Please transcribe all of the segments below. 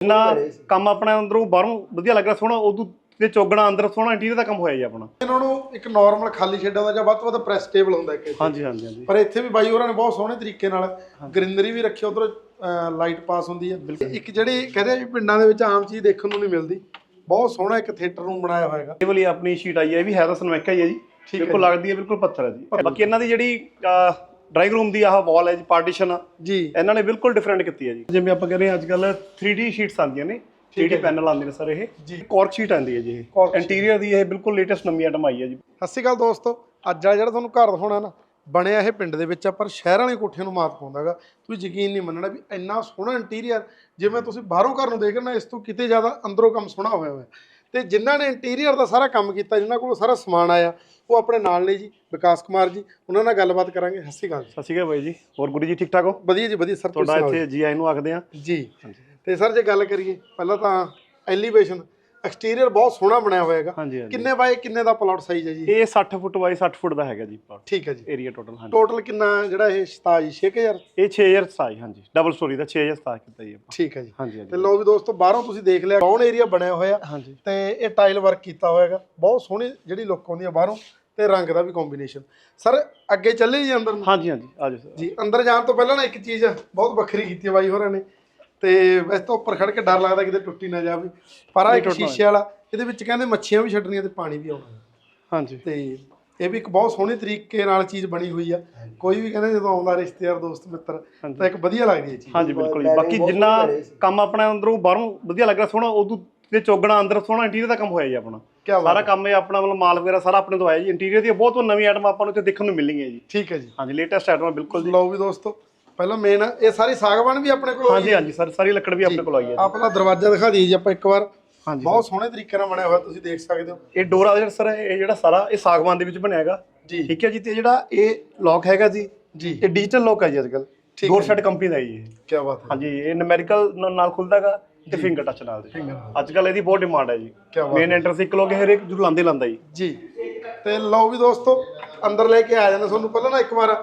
ਨਾ ਕੰਮ ਆਪਣਾ ਅੰਦਰੋਂ ਬਾਹਰੋਂ ਵਧੀਆ ਲੱਗ ਰਿਹਾ ਸੋਹਣਾ ਉਦੋਂ ਤੇ ਚੋਗਣਾ ਅੰਦਰ ਸੋਹਣਾ ਇੰਟੀਰੀਅਰ ਦਾ ਕੰਮ ਹੋਇਆ ਜੀ ਆਪਣਾ। ਇਹਨਾਂ ਨੂੰ ਇੱਕ ਨਾਰਮਲ ਖਾਲੀ ਸ਼ੈੱਡ ਹੁੰਦਾ ਜਾਂ ਵੱਧ ਤੋਂ ਵੱਧ ਪ੍ਰੈਸ ਟੇਬਲ ਹੁੰਦਾ ਇੱਕ ਇੱਥੇ। ਹਾਂਜੀ ਹਾਂਜੀ ਹਾਂਜੀ। ਪਰ ਇੱਥੇ ਵੀ ਬਾਈ ਹੋਰਾਂ ਨੇ ਬਹੁਤ ਸੋਹਣੇ ਤਰੀਕੇ ਨਾਲ ਗ੍ਰੀਨਰੀ ਵੀ ਰੱਖੀ ਉਧਰ ਲਾਈਟ ਪਾਸ ਹੁੰਦੀ ਹੈ ਇੱਕ ਜਿਹੜੀ ਕਹਿੰਦੇ ਆ ਵੀ ਪਿੰਡਾਂ ਦੇ ਵਿੱਚ ਆਮ ਚੀਜ਼ ਦੇਖਣ ਨੂੰ ਨਹੀਂ ਮਿਲਦੀ। ਬਹੁਤ ਸੋਹਣਾ ਇੱਕ ਥੀਏਟਰ ਰੂਮ ਬਣਾਇਆ ਹੋਇਆਗਾ ਇਹ ਵਾਲੀ ਆਪਣੀ ਸ਼ੀਟ ਆਈ ਹੈ ਇਹ ਵੀ ਹੈ ਤਾਂ ਸਨਮੈਕਾ ਹੀ ਹੈ ਜੀ। ਹੈ ਬਿਲਕੁਲ ਲੱਗਦੀ ਹੈ ਬਿਲਕੁਲ ਪੱਥਰ ਹੈ ਜੀ। ਬਾਕੀ ਇਹਨਾਂ ਦੀ ਜਿਹੜੀ ਡਰਾਇੰਗ ਰੂਮ ਦੀ ਆਹ ਵਾਲ ਹੈ ਜੀ ਪਾਰਟੀਸ਼ਨ ਜੀ। ਇਹਨਾਂ ਨੇ ਬਿਲਕੁਲ ਡਿਫਰੈਂਟ ਕੀਤੀ ਹੈ ਜੀ। ਜਿਵੇਂ ਆਪਾਂ ਕਹਿੰਦੇ ਹਾਂ ਅੱਜ ਕੱਲ 3D ਸ਼ੀਟਸ ਆਉਂਦੀਆਂ ਨੇ 3D ਪੈਨਲ ਆਉਂਦੇ ਨੇ ਸਰ ਇਹ। ਜੀ। ਕੋਰਕ ਸ਼ੀਟ ਆਉਂਦੀ ਹੈ ਜੀ ਇਹ। ਇੰਟੀਰੀਅਰ ਦੀ ਇਹ ਬਿਲਕੁਲ ਲੇਟੈਸਟ ਨਵੀਂ ਆਈਟਮ ਆਈ ਹੈ ਜੀ। ਸਤਿ ਸ਼੍ਰੀ ਅਕਾਲ ਦੋਸਤੋ। ਅੱਜ ਵਾਲਾ ਜਿਹੜਾ ਤੁਹਾਨੂੰ ਘਰ ਦਿਖਾਉਣਾ ਨਾ ਬਣਿਆ ਇਹ ਪਿੰਡ ਦੇ ਵਿੱਚ ਆ ਪਰ ਸ਼ਹਿਰਾਂ ਵਾਲੀ ਕੋਠੀਆਂ ਨੂੰ ਮਾਤ ਪਾਉਂਦਾਗਾ ਤੁਸੀਂ ਯਕੀਨ ਨਹੀਂ ਮੰਨਣਾ ਵੀ ਇੰਨਾ ਸੋਹਣਾ ਇੰਟੀਰੀਅਰ ਜਿਵੇਂ ਤੁਸੀਂ ਬਾਹਰੋਂ ਘਰ ਨੂੰ ਦੇਖ ਰਹੇ ਨਾ ਇਸ ਤੋਂ ਕਿਤੇ ਜ਼ਿਆਦਾ ਅੰਦਰੋਂ ਕੰਮ ਸੋਹਣਾ ਹੋਇਆ ਹੋਇਆ। ਤੇ ਜਿਨ੍ਹਾਂ ਨੇ ਇੰਟੀਰੀਅਰ ਦਾ ਸਾਰਾ ਕੰਮ ਕੀਤਾ ਜਿਨ੍ਹਾਂ ਕੋਲ ਸਾਰਾ ਸਮਾਨ ਆਇਆ ਉਹ ਆਪਣੇ ਨਾਲ ਨੇ ਜੀ ਵਿਕਾਸ ਕੁਮਾਰ ਜੀ ਉਹਨਾਂ ਨਾਲ ਗੱਲਬਾਤ ਕਰਾਂਗੇ। ਸਤਿ ਸ਼੍ਰੀ ਅਕਾਲ ਸਤਿ ਸ਼੍ਰੀ ਅਕਾਲ ਬਾਈ ਜੀ। ਹੋਰ ਗੁਰੂ ਜੀ ਠੀਕ ਠਾਕ ਹੋ? ਵਧੀਆ ਜੀ ਵਧੀਆ ਸਰ ਤੁਹਾਡਾ ਇੱਥੇ ਜੀ? ਆਈ ਨੂੰ ਆਖਦੇ ਆ। ਜੀ। ਤੇ ਸਰ ਜੇ ਗੱਲ ਕਰੀਏ ਪਹਿਲਾਂ ਤਾਂ ਐਲੀਵੇਸ਼ਨ ਐਕਸਟੀਰੀਅਰ ਬਹੁਤ ਸੋਹਣਾ ਬਣਿਆ ਹੋਇਆ ਹੈਗਾ। ਹਾਂਜੀ ਹਾਂਜੀ। ਕਿੰਨੇ ਬਾਏ ਕਿੰਨੇ ਦਾ ਪਲਾਟ ਸਾਈਜ਼ ਹੈ ਜੀ? ਇਹ 60 ਫੁੱਟ ਬਾਈ 60 ਫੁੱਟ ਦਾ ਹੈਗਾ ਜੀ ਪਲਾਟ। ਠੀਕ ਹੈ ਜੀ। ਏਰੀਆ ਟੋਟਲ ਹਾਂਜੀ। ਟੋਟਲ ਕਿੰਨਾ ਜਿਹੜਾ ਇਹ ਸਤਾ ਜੀ 6000 ਇਹ 6000 ਸਾਈ ਹਾਂਜੀ। ਡਬਲ ਸਟੋਰੀ ਦਾ 6000 ਸਾਈ ਕੀਤਾ ਜੀ ਆਪਾਂ। ਠੀਕ ਹੈ ਜੀ। ਹਾਂਜੀ ਤੇ ਲਓ ਵੀ ਦੋਸਤੋ ਬਾਹਰੋਂ ਤੁਸੀਂ ਦੇਖ ਲਿਆ ਕੌਣ ਏਰੀਆ ਬਣਿਆ ਹੋਇਆ। ਹਾਂਜੀ। ਤੇ ਇਹ ਟਾਈਲ ਵਰਕ ਕੀਤਾ ਹੋਇਆ ਹੈਗਾ। ਬਹੁਤ ਸੋਹਣੀ ਜਿਹੜੀ ਲੁੱਕ ਆਉਂਦੀ ਹੈ ਬਾਹਰੋਂ ਤੇ ਰੰਗ ਦਾ ਵੀ ਕੰਬੀਨੇਸ਼ਨ ਸਰ ਅੱਗੇ ਚੱਲੇ ਜੀ ਅੰਦਰ ਹਾਂਜੀ ਹਾਂਜੀ। ਆ ਜਾਓ ਸਰ ਜੀ ਅੰਦਰ ਜਾਣ ਤੋਂ ਪਹਿਲਾਂ ਨਾ ਇੱਕ ਚੀਜ਼ ਬਹੁਤ ਵੱਖਰੀ ਕੀਤੀ ਹੈ ਬਾਈ ਹੋਰਾਂ ਨੇ। ਤੇ ਵੈਸੇ ਤਾਂ ਉੱਪਰ ਖੜ ਕੇ ਡਰ ਲੱਗਦਾ ਕਿਤੇ ਟੁੱਟੀ ਨਾ ਜਾਵੇ। ਪਰ ਆ ਇੱਕ ਸ਼ੀਸ਼ੇ ਵਾਲਾ ਇਹਦੇ ਵਿੱਚ ਕਹਿੰਦੇ ਮੱਛੀਆਂ ਵੀ ਛੱਡਣੀਆਂ ਤੇ ਪਾਣੀ ਵੀ ਆਉਣਾ ਹਾਂਜੀ। ਤੇ ਇਹ ਵੀ ਇੱਕ ਬਹੁਤ ਸੋਹਣੇ ਤਰੀਕੇ ਨਾਲ ਚੀਜ਼ ਬਣੀ ਹੋਈ ਆ। ਕੋਈ ਵੀ ਕਹਿੰਦੇ ਜਦੋਂ ਆਉਂਦਾ ਰਿਸ਼ਤੇਦਾਰ ਦੋਸਤ ਮਿੱਤਰ ਤਾਂ ਇੱਕ ਵਧੀਆ ਲੱਗਦੀ ਹੈ ਚੀਜ਼। ਹਾਂਜੀ ਬਿਲਕੁਲ ਜੀ। ਬਾਕੀ ਜਿੰਨਾ ਕੰਮ ਆਪਣਾ ਅੰਦਰੋਂ ਬਾਹਰੋਂ ਵਧੀਆ ਲੱਗ ਰਿਹਾ ਸੋਹਣਾ ਉਦੋਂ ਤੇ ਚੋਗਣਾ ਅੰਦਰ ਸੋਹਣਾ ਇੰਟੀਰੀਅਰ ਦਾ ਕੰਮ ਹੋਇਆ ਜੀ ਆਪਣਾ। ਸਾਰਾ ਕੰਮ ਇਹ ਆਪਣਾ ਮਤਲਬ ਮਾਲ ਵਗੈਰਾ ਸਾਰਾ ਆਪਣੇ ਤੋਂ ਆਇਆ ਜੀ। ਇੰਟੀਰੀਅਰ ਦੀ ਬਹੁਤ ਨਵੀਂ ਆਈਟਮ ਆਪਾਂ ਨੂੰ ਇੱਥੇ ਦੇਖਣ ਨੂੰ ਮਿਲਣਗੀਆਂ ਜੀ। ਠੀਕ ਹੈ ਜੀ। ਹਾਂਜੀ ਲੇਟੈਸਟ ਆਈਟਮ ਬਿਲਕੁਲ ਜੀ। ਲਓ ਵੀ ਦੋਸਤੋ ਪਹਿਲਾਂ ਮੇਨ ਇਹ ਸਾਰੀ ਸਾਗਵਾਨ ਵੀ ਆਪਣੇ ਕੋਲ ਹਾਂਜੀ ਹਾਂਜੀ ਸਰ ਸਾਰੀ ਲੱਕੜ ਵੀ ਆਪਣੇ ਕੋਲ ਆਈ ਹੈ ਪਹਿਲਾਂ ਦਰਵਾਜ਼ਾ ਦਿਖਾ ਦਈਏ ਜੀ ਆਪਾਂ ਇੱਕ ਵਾਰ। ਹਾਂਜੀ ਬਹੁਤ ਸੋਹਣੇ ਤਰੀਕੇ ਨਾਲ ਬਣਿਆ ਹੋਇਆ ਤੁਸੀਂ ਦੇਖ ਸਕਦੇ ਹੋ। ਇਹ ਡੋਰਾ ਜਿਹੜਾ ਸਰ ਇਹ ਜਿਹੜਾ ਸਾਰਾ ਇਹ ਸਾਗਵਾਨ ਦੇ ਵਿੱਚ ਬਣਿਆ ਹੈਗਾ। ਜੀ। ਠੀਕ ਹੈ ਜੀ ਤੇ ਜਿਹੜਾ ਇਹ ਲੌਕ ਹੈਗਾ ਜੀ ਜੀ। ਇਹ ਡਿਜੀਟਲ ਲੌਕ ਹੈ ਜੀ ਅੱਜਕੱਲ ਡੋਰ ਸੈਟ ਕੰਪਨੀ ਦਾ ਹੈ ਜੀ ਕੀ ਬਾਤ ਹੈ। ਹਾਂਜੀ ਇਹ ਨੂਮੈਰੀਕਲ ਨਾਲ ਖੁੱਲਦਾਗਾ ਤੇ ਫਿੰਗਰ ਟੱਚ ਨਾਲ ਜੀ। ਅੱਜ ਕੱਲ ਇਹਦੀ ਬਹੁਤ ਡਿਮਾਂਡ ਹੈ ਜੀ। ਮੇਨ ਐਂਟਰੈਂਸ ਇੱਕ ਲੋਕ ਹਰੇਕ ਜੁਰ ਲਾਂਦੇ ਲਾਂਦਾ ਜੀ। ਜੀ। ਤੇ ਲਓ ਵੀ ਦੋਸਤੋ ਅੰਦਰ ਲੈ ਕੇ ਆ ਜਾਂਦੇ। ਤੁਹਾਨੂੰ ਪਹਿਲਾਂ ਨਾ ਇੱਕ ਵਾਰ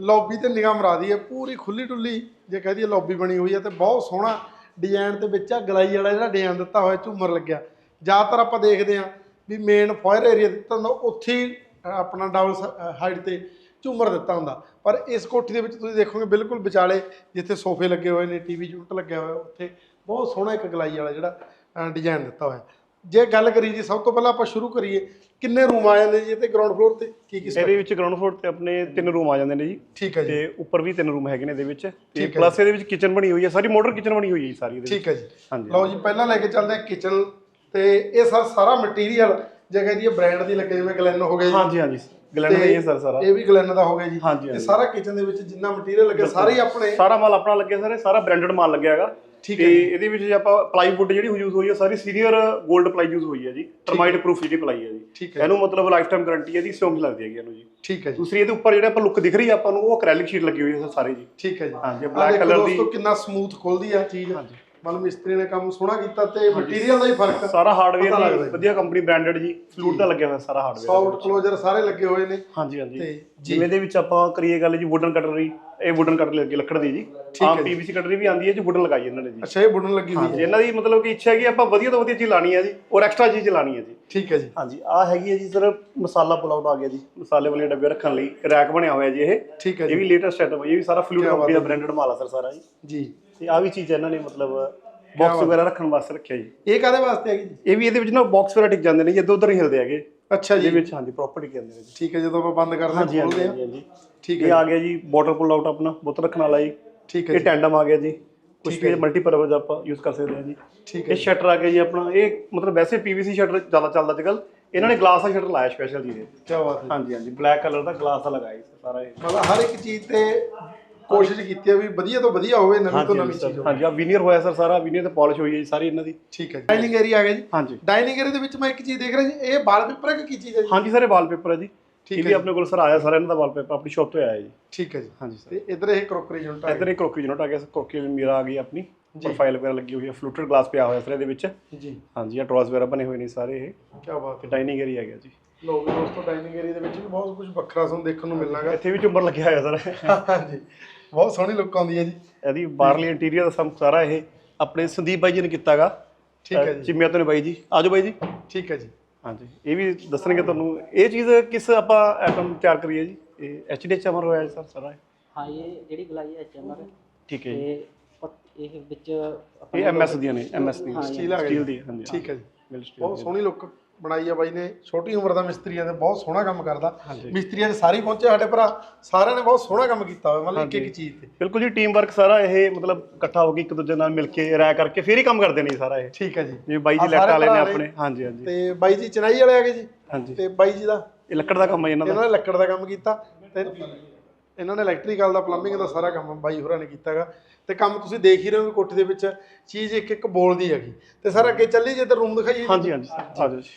ਲੌਬੀ ਤੇ ਨਿਗਾਹ ਮਰਾ ਦੀ ਹੈ ਪੂਰੀ ਖੁੱਲੀ ਡੁੱਲੀ ਜੇ ਕਹਦੀ ਲੌਬੀ ਬਣੀ ਹੋਈ ਹੈ ਤੇ ਬਹੁਤ ਸੋਹਣਾ ਡਿਜ਼ਾਈਨ ਦੇ ਵਿੱਚ ਆ, ਗਲਾਈ ਵਾਲਾ ਜਿਹੜਾ ਡਿਜ਼ਾਈਨ ਦਿੱਤਾ ਹੋਇਆ, ਝੂਮਰ ਲੱਗਿਆ। ਜ਼ਿਆਦਾਤਰ ਆਪਾਂ ਦੇਖਦੇ ਆ ਵੀ ਮੇਨ ਫਾਇਰ ਏਰੀਆ ਦਿੱਤਾ ਹੁੰਦਾ, ਉੱਥੇ ਹੀ ਆਪਣਾ ਡਬਲ ਹਾਈਟ ਤੇ ਝੂਮਰ ਦਿੱਤਾ ਹੁੰਦਾ। ਪਰ ਇਸ ਕੋਠੀ ਦੇ ਵਿੱਚ ਤੁਸੀਂ ਦੇਖੋਗੇ, ਬਿਲਕੁਲ ਵਿਚਾਲੇ ਜਿੱਥੇ ਸੋਫੇ ਲੱਗੇ ਹੋਏ ਨੇ ਟੀਵੀ ਯੂਨਿਟ ਲੱਗਿਆ ਹੋਇਆ, ਉੱਥੇ ਬਹੁਤ ਸੋਹਣਾ ਇੱਕ ਗਲਾਈ ਵਾਲਾ ਜਿਹੜਾ ਡਿਜ਼ਾਈਨ ਦਿੱਤਾ ਹੋਇਆ। ਜੇ ਗੱਲ ਕਰੀ ਜੀ ਸਭ ਤੋਂ ਪਹਿਲਾਂ ਆਪਾਂ ਸ਼ੁਰੂ ਕਰੀਏ ਕਿੰਨੇ ਰੂਮ ਆ ਜਾਂਦੇ ਜੀ ਤੇ ਗਰਾਊਂਡ ਫਲੋਰ ਤੇ? ਕੀ ਕੀ ਇਹਦੇ ਵਿੱਚ ਗਰਾਊਂਡ ਫਲੋਰ ਤੇ ਆਪਣੇ ਤਿੰਨ ਰੂਮ ਆ ਜਾਂਦੇ ਨੇ ਜੀ। ਠੀਕ ਹੈ ਜੀ। ਤੇ ਉੱਪਰ ਵੀ ਤਿੰਨ ਰੂਮ ਹੈਗੇ ਨੇ ਇਹਦੇ ਵਿੱਚ। ਤੇ ਪਲੱਸ ਇਹਦੇ ਵਿੱਚ ਕਿਚਨ ਬਣੀ ਹੋਈ ਹੈ ਸਾਰੀ ਮਾਡਰਨ ਕਿਚਨ ਬਣੀ ਹੋਈ ਹੈ ਜੀ ਸਾਰੀ ਇਹਦੇ ਵਿੱਚ ਠੀਕ ਹੈ ਜੀ। ਹਾਂਜੀ। ਲਓ ਜੀ ਪਹਿਲਾਂ ਲੈ ਕੇ ਚੱਲਦੇ ਹਾਂ ਕਿਚਨ ਤੇ ਇਹ ਸਰ ਸਾਰਾ ਮਟੀਰੀਅਲ ਜੇ ਕਹਦੀ ਬ੍ਰਾਂਡ ਦੀ ਲੱਗੇ ਜਿਵੇਂ ਗਲੈਨ ਹੋ ਗਿਆ ਜੀ। ਹਾਂਜੀ ਹਾਂਜੀ। ਗਲੈਂਡ ਦਾ ਹੀ ਹੈ ਸਰ ਸਾਰਾ। ਇਹ ਵੀ ਗਲੈਨ ਦਾ ਹੋ ਗਿਆ ਜੀ। ਹਾਂਜੀ, ਤੇ ਹਾਂਜੀ। ਸਾਰਾ ਕਿਚਨ ਦੇ ਵਿੱਚ ਜਿੰਨਾ ਮਟੀਰੀਅਲ ਲੱਗਿਆ ਸਾਰੇ ਹੀ ਆਪਣੇ ਸਾਰਾ ਮਾਲ ਆਪਣਾ ਲੱਗਿਆ ਸਰ ਇਹ ਸਾਰਾ ਬ੍ਰਾਂਡਡ ਮਾਲ ਲੱਗਿਆ ਹੈਗਾ। ਠੀਕ ਤੇ ਇਹਦੇ ਵਿੱਚ ਜੇ ਆਪਾਂ ਪਲਾਈਵੁੱਡ ਜਿਹੜੀ ਯੂਜ਼ ਹੋਈ ਹੈ ਸਾਰੀ ਸੀਨੀਅਰ 골ਡ ਪਲਾਈ ਯੂਜ਼ ਹੋਈ ਹੈ ਜੀ। ਟਰਮਾਈਟ ਪ੍ਰੂਫ ਜਿਹੜੀ ਪਲਾਈ ਹੈ ਜੀ। ਠੀਕ ਹੈ। ਇਹਨੂੰ ਮਤਲਬ ਲਾਈਫ ਟਾਈਮ ਗਾਰੰਟੀ ਹੈ ਦੀ ਸਟਰੋਂਗ ਲੱਗਦੀ ਹੈਗੀ ਇਹਨੂੰ ਜੀ। ਠੀਕ ਹੈ ਜੀ। ਦੂਸਰੀ ਇਹਦੇ ਉੱਪਰ ਜਿਹੜਾ ਆਪਾਂ ਲੁੱਕ ਦਿਖ ਰਹੀ ਹੈ ਆਪਾਂ ਨੂੰ ਉਹ ਐਕ੍ਰੈਲਿਕ ਸ਼ੀਟ ਲੱਗੀ ਹੋਈ ਹੈ ਸਰ ਸਾਰੇ ਜੀ। ਠੀਕ ਹੈ ਜੀ। ਹਾਂਜੀ ਆਹ ਬਲੈਕ ਦੇਖੋ ਕਲਰ ਦੀ ਦੋਸਤੋ ਕਿੰਨਾ ਸਮੂਥ ਖੁੱਲਦੀ ਆ ਚੀਜ਼। ਮਨ ਮਿਸਤਰੀ ਨੇ ਕੰਮ ਸੋਹਣਾ ਕੀਤਾ ਤੇ ਮਟੀਰੀਅਲ ਦਾ ਹੀ ਫ਼ਰਕ ਸਾਰਾ ਪਤਾ ਹਾਰਡਵੇਅਰ ਲੱਗਦਾ ਵਧੀਆ ਕੰਪਨੀ ਬ੍ਰਾਂਡਡ ਜੀ ਫਲੂਟ ਦਾ ਲੱਗਿਆ ਹੋਇਆ ਸਾਰਾ ਹਾਰਡਵੇਅਰ ਸੌਫਟ ਕਲੋਜ਼ਰ ਸਾਰੇ ਲੱਗੇ ਹੋਏ ਨੇ। ਹਾਂਜੀ ਹਾਂਜੀ। ਤੇ ਜਿਵੇਂ ਦੇ ਵਿੱਚ ਆਪਾਂ ਕਰੀਏ ਗੱਲ ਜੀ ਵੁਡਨ ਕਟਲਰੀ ਇਹ ਵੁਡਨ ਕਟਲਰੀ ਲੱਗੀ ਲੱਕੜ ਦੀ ਜੀ। ਆਮ ਪੀਵੀਸੀ ਕਟਲਰੀ ਵੀ ਆਂਦੀ ਹੈ ਜੀ ਵੁਡਨ ਲਗਾਈ ਇਹਨਾਂ ਨੇ ਜੀ। ਅੱਛਾ ਇਹ ਬੁਣਨ ਲੱਗੀ ਹੋਈ ਹੈ। ਇਹਨਾਂ ਦੀ ਮਤਲਬ ਕਿ ਇੱਛਾ ਹੈ ਕਿ ਆਪਾਂ ਵਧੀਆ ਤੋਂ ਵਧੀਆ ਚੀਜ਼ ਲਾਣੀ ਹੈ ਜੀ ਔਰ ਐਕਸਟਰਾ ਚੀਜ਼ ਲਾਣੀ ਹੈ ਜੀ। ਠੀਕ ਹੈ ਜੀ। ਹਾਂਜੀ ਆ ਹੈਗੀ ਹੈ ਜੀ ਸਰ ਮਸਾਲਾ ਪੁਲਾਉਟ ਆ ਗਿਆ ਜੀ। ਮਸਾਲੇ ਵਾਲੇ ਡੱਬੇ ਰੱਖਣ ਲਈ ਰੈਕ ਬਣਿਆ ਹੋਇਆ ਜੀ ਇਹ। ਠੀਕ ਹੈ ਇਹ ਜੀ। ਵੀ ਲੇਟੈਸਟ ਸੈਟਅਪ ਹੈ ਇਹ ਵੀ ਸਾਰਾ ਫਲੂਟ ਕੰਪਨੀ ਦਾ ਬ੍ਰਾਂਡਡ ਮਾਲ ਆ ਸਰ ਸਾਰਾ ਜੀ। ਜੀ। ਤੇ ਆ ਵੀ ਚੀਜ਼ ਇਹਨਾਂ ਨੇ ਮਤਲਬ ਬਾਕਸ ਵਗੈਰਾ ਰੱਖਣ ਵਾਸਤੇ ਰੱਖਿਆ ਜੀ। ਇਹ ਕਾਦੇ ਵਾਸਤੇ ਹੈਗੀ ਜੀ? ਇਹ ਵੀ ਇਹਦੇ ਵਿੱਚ ਨਾ ਬਾਕਸ ਵਗੈਰਾ ਟਿਕ ਜਾਂਦੇ ਨੇ ਜੀ ਇੱਧਰ ਉੱਧਰ ਨਹੀਂ ਹਿਲਦੇ ਹੈਗੇ। ਅੱਛਾ ਇਹਦੇ ਜੀ ਵਿੱਚ ਹਾਂਜੀ ਪ੍ਰੋਪਰਟੀ ਕਹਿੰਦੇ ਨੇ ਜੀ। ਠੀਕ ਹੈ ਜਦੋਂ ਆਪਾਂ ਬੰਦ ਕਰਦੇ ਹਾਂ ਖੋਲਦੇ ਹਾਂਜੀ ਹਾਂ। ਹਾਂਜੀ ਠੀਕ ਇਹ ਆ ਗਿਆ ਜੀ ਬੋਟਲ ਪੁੱਲ ਆਊਟ ਆਪਣਾ ਬੋਤਲ ਰੱਖਣ ਵਾਲਾ ਜੀ। ਠੀਕ ਹੈ ਇਹ ਟੈਂਡਮ ਆ ਗਿਆ ਜੀ। ਕੁਝ ਵੀ ਮਲਟੀਪਰਪਸ ਆਪਾਂ ਯੂਜ਼ ਕਰ ਸਕਦੇ ਹਾਂ ਜੀ। ਠੀਕ ਹੈ ਇਹ ਸ਼ਟਰ ਆ ਗਿਆ ਜੀ ਆਪਣਾ। ਇਹ ਮਤਲਬ ਵੈਸੇ ਪੀਵੀਸੀ ਸ਼ਟਰ ਜ਼ਿਆਦਾ ਚੱਲਦਾ ਅੱਜਕੱਲ ਇਹਨਾਂ ਨੇ ਗਲਾਸ ਦਾ ਸ਼ਟਰ ਲਾਇਆ ਸਪੈਸ਼ਲ ਜੀ ਇਹ। ਕੀ ਬਾਤ ਹੈ। ਹਾਂਜੀ ਹਾਂਜੀ। ਬਲੈਕ ਕਲਰ ਦਾ ਗਲਾਸ ਦਾ ਲਗਾਇਆ ਸਾਰਾ ਇਹ। ਮਤਲਬ ਹਰ ਇੱਕ ਚੀਜ਼ ਤੇ ਕੋਸ਼ਿਸ਼ ਕੀਤੀ ਹੈ ਵੀ ਵਧੀਆ ਤੋਂ ਵਧੀਆ ਹੋਵੇ ਨਵੀਂ ਤੋਂ ਨਵੀਂ ਚੀਜ਼ ਹੋਵੇ। ਹਾਂਜੀ ਆ ਵੀਨੀਅਰ ਹੋਇਆ ਸਰ ਸਾਰਾ ਵੀਨੀਅਰ ਤੇ ਪਾਲਿਸ਼ ਹੋਈ ਹੈ ਜੀ ਸਾਰੀ ਇਹਨਾਂ ਦੀ। ਠੀਕ ਹੈ ਜੀ। ਡਾਈਨਿੰਗ ਏਰੀਆ ਆ ਗਿਆ ਜੀ? ਹਾਂਜੀ। ਡਾਈਨਿੰਗ ਏਰੀਆ ਦੇ ਵਿੱਚ ਮੈਂ ਇੱਕ ਚੀਜ਼ ਦੇਖ ਰਿਹਾ ਜੀ ਇਹ ਵਾਲਪੇਪਰ ਹੈ ਕਿ ਕੀ ਚੀਜ਼ ਹੈ ਜੀ? ਹਾਂਜੀ ਸਰ ਇਹ ਵਾਲਪੇਪਰ ਹੈ ਜੀ। ਠੀਕ ਇਹ ਵੀ ਆਪਣੇ ਕੋਲ ਸਰ ਆਇਆ ਸਾਰਾ ਇਹਨਾਂ ਦਾ ਵਾਲਪੇਪਰ ਆਪਣੀ ਸ਼ਾਪ ਤੋਂ ਆਇਆ ਜੀ। ਠੀਕ ਹੈ ਜੀ। ਹਾਂਜੀ ਸਰ। ਤੇ ਇਧਰ ਇਹ ਕਰੋਕਰੀ ਯੂਨਿਟ ਆ ਇੱਧਰ ਇੱਕ ਕਰੋਕੀ ਯੂਨਿਟ ਆ ਗਿਆ ਕਰੋਕੀ ਮੀਰਾ ਆ ਗਈ ਆਪਣੀ। ਪ੍ਰੋਫਾਈਲ ਵਗੈਰਾ ਲੱਗੀ ਹੋਈ ਹੈ ਫਲੂਟਡ ਗਲਾਸ ਪਿਆ ਹੋਇਆ ਸਰ ਇਹਦੇ ਵਿੱਚ। ਜੀ। ਹਾਂਜੀ ਆ ਡਰਾਸ ਵਗੈਰਾ ਬਣੇ ਹੋਏ ਨੇ ਸਾਰੇ ਇਹ। ਕੀ ਬਾਤ ਹੈ। ਡਾਈਨਿੰਗ ਏਰੀਆ ਆ ਗਿਆ ਜੀ। ਲੋ ਦੋਸਤੋ ਡਾਈਨਿੰਗ ਏਰੀਆ ਦੇ ਵਿੱਚ ਵੀ ਬਹੁਤ ਕੁਝ ਵੱਖਰਾ ਸਾਨੂੰ ਦੇਖਣ ਨੂੰ ਮਿਲਣਾਗਾ ਇੱਥੇ ਵੀ ਝੁੰਬਰ ਲੱਗਿਆ ਹੋਇਆ ਸਰ। ਹਾਂਜੀ। ਬਹੁਤ ਸੋਹਣੀ ਲੁੱਕ ਆਉਂਦੀ ਹੈ ਜੀ। ਇਹਦੀ ਬਾਹਰਲੀ ਇੰਟੀਰੀਅਰ ਦਾ ਸਮ ਸਾਰਾ ਇਹ ਆਪਣੇ ਸੰਦੀਪ ਬਾਈ ਜੀ ਨੇ ਕੀਤਾਗਾ। ਠੀਕ ਹੈ ਜੀ। ਚਿਮਿਆ ਤੋਂ ਨੇ ਬਾਈ ਜੀ। ਆਜੋ ਬਾਈ ਜੀ। ਠੀਕ ਹੈ ਜੀ। ਹਾਂਜੀ। ਇਹ ਵੀ ਦੱਸਣਗੇ ਤੁਹਾਨੂੰ। ਇਹ ਚੀਜ਼ ਕਿਸ ਆਪਾਂ ਆਈਟਮ ਤਿਆਰ ਕਰੀਏ ਜੀ? ਇਹ ਐਚਡੀਐਚ ਅਮਰ ਹੋਇਆ ਸਰ ਸਾਰਾ? ਹਾਂ ਇਹ ਜਿਹੜੀ ਗਲਾਈ ਹੈ ਐਚਐਮਆਰ ਠੀਕ ਹੈ ਜੀ। ਇਹ ਵਿੱਚ ਇਹ ਐਮਐਸ ਦੀਆਂ ਨੇ ਐਮਐਸ ਦੀਆਂ। ਸਟੀਲ ਆ ਸਟੀਲ ਗਈ ਦੀ ਹਾਂਜੀ ਠੀਕ ਹੈ ਜੀ। ਸਟੀਲ ਬਹੁਤ ਸੋਹਣੀ ਲੁੱਕ ਬਣਾਈ ਆ ਬਾਈ ਨੇ। ਛੋਟੀ ਉਮਰ ਦਾ ਮਿਸਤਰੀਆਂ ਦੇ ਬਹੁਤ ਸੋਹਣਾ ਕੰਮ ਕਰਦਾ। ਹਾਂਜੀ। ਮਿਸਤਰੀਆਂ ਦੇ ਸਾਰੇ ਹੀ ਪਹੁੰਚੇ ਸਾਡੇ ਭਰਾ। ਸਾਰਿਆਂ ਨੇ ਬਹੁਤ ਸੋਹਣਾ ਕੰਮ ਕੀਤਾ ਹੋਇਆ ਮਤਲਬ ਇੱਕ ਇੱਕ ਚੀਜ਼ ਤੇ। ਬਿਲਕੁਲ ਜੀ ਟੀਮ ਵਰਕ ਸਾਰਾ ਇਹ ਮਤਲਬ ਇਕੱਠਾ ਹੋ ਕੇ ਇੱਕ ਦੂਜੇ ਨਾਲ ਮਿਲ ਕੇ ਰਾਇ ਕਰਕੇ ਫਿਰ ਹੀ ਕੰਮ ਕਰਦੇ ਨੇ ਜੀ ਸਾਰਾ ਇਹ। ਠੀਕ ਹੈ ਜੀ। ਜਿਵੇਂ ਬਾਈ ਆਹ ਜੀ ਲੈਟ ਸਾਰੇ ਵਾਲੇ ਨੇ ਭਰਾ ਨੇ। ਆਪਣੇ। ਹਾਂਜੀ ਹਾਂਜੀ। ਤੇ ਬਾਈ ਜੀ ਚਨਾਈ ਵਾਲੇ ਆ ਗਏ ਜੀ। ਹਾਂਜੀ। ਤੇ ਬਾਈ ਜੀ ਦਾ। ਇਹ ਲੱਕੜ ਦਾ ਕੰਮ ਹੈ ਇਹਨਾਂ ਦਾ। ਇਹਨਾਂ ਨੇ ਲੱਕੜ ਦਾ ਕੰਮ ਕੀਤਾ। ਤੇ ਇਹਨਾਂ ਨੇ ਇਲੈਕਟ੍ਰੀਕਲ ਦਾ ਪਲੰਬਿੰਗ ਦਾ ਸਾਰਾ ਕੰਮ ਬਾਈ ਹੋਰਾਂ ਨੇ ਕੀਤਾਗਾ। ਤੇ ਕੰਮ ਤੁਸੀਂ ਦੇਖ ਹੀ ਰਹੇ ਹੋ ਕੋਠੇ ਦੇ ਵਿੱਚ ਚੀਜ਼ ਇੱਕ ਇੱਕ ਬੋਲਦੀ ਹੈਗੀ। ਤੇ ਸਰ ਅੱਗੇ ਚੱਲੀ ਜੇ ਤੇ ਰੂਮ ਦਿਖਾਈਏ ਜੀ। ਹਾਂਜੀ ਹਾਂਜੀ ਆ ਜਾਓ ਜੀ।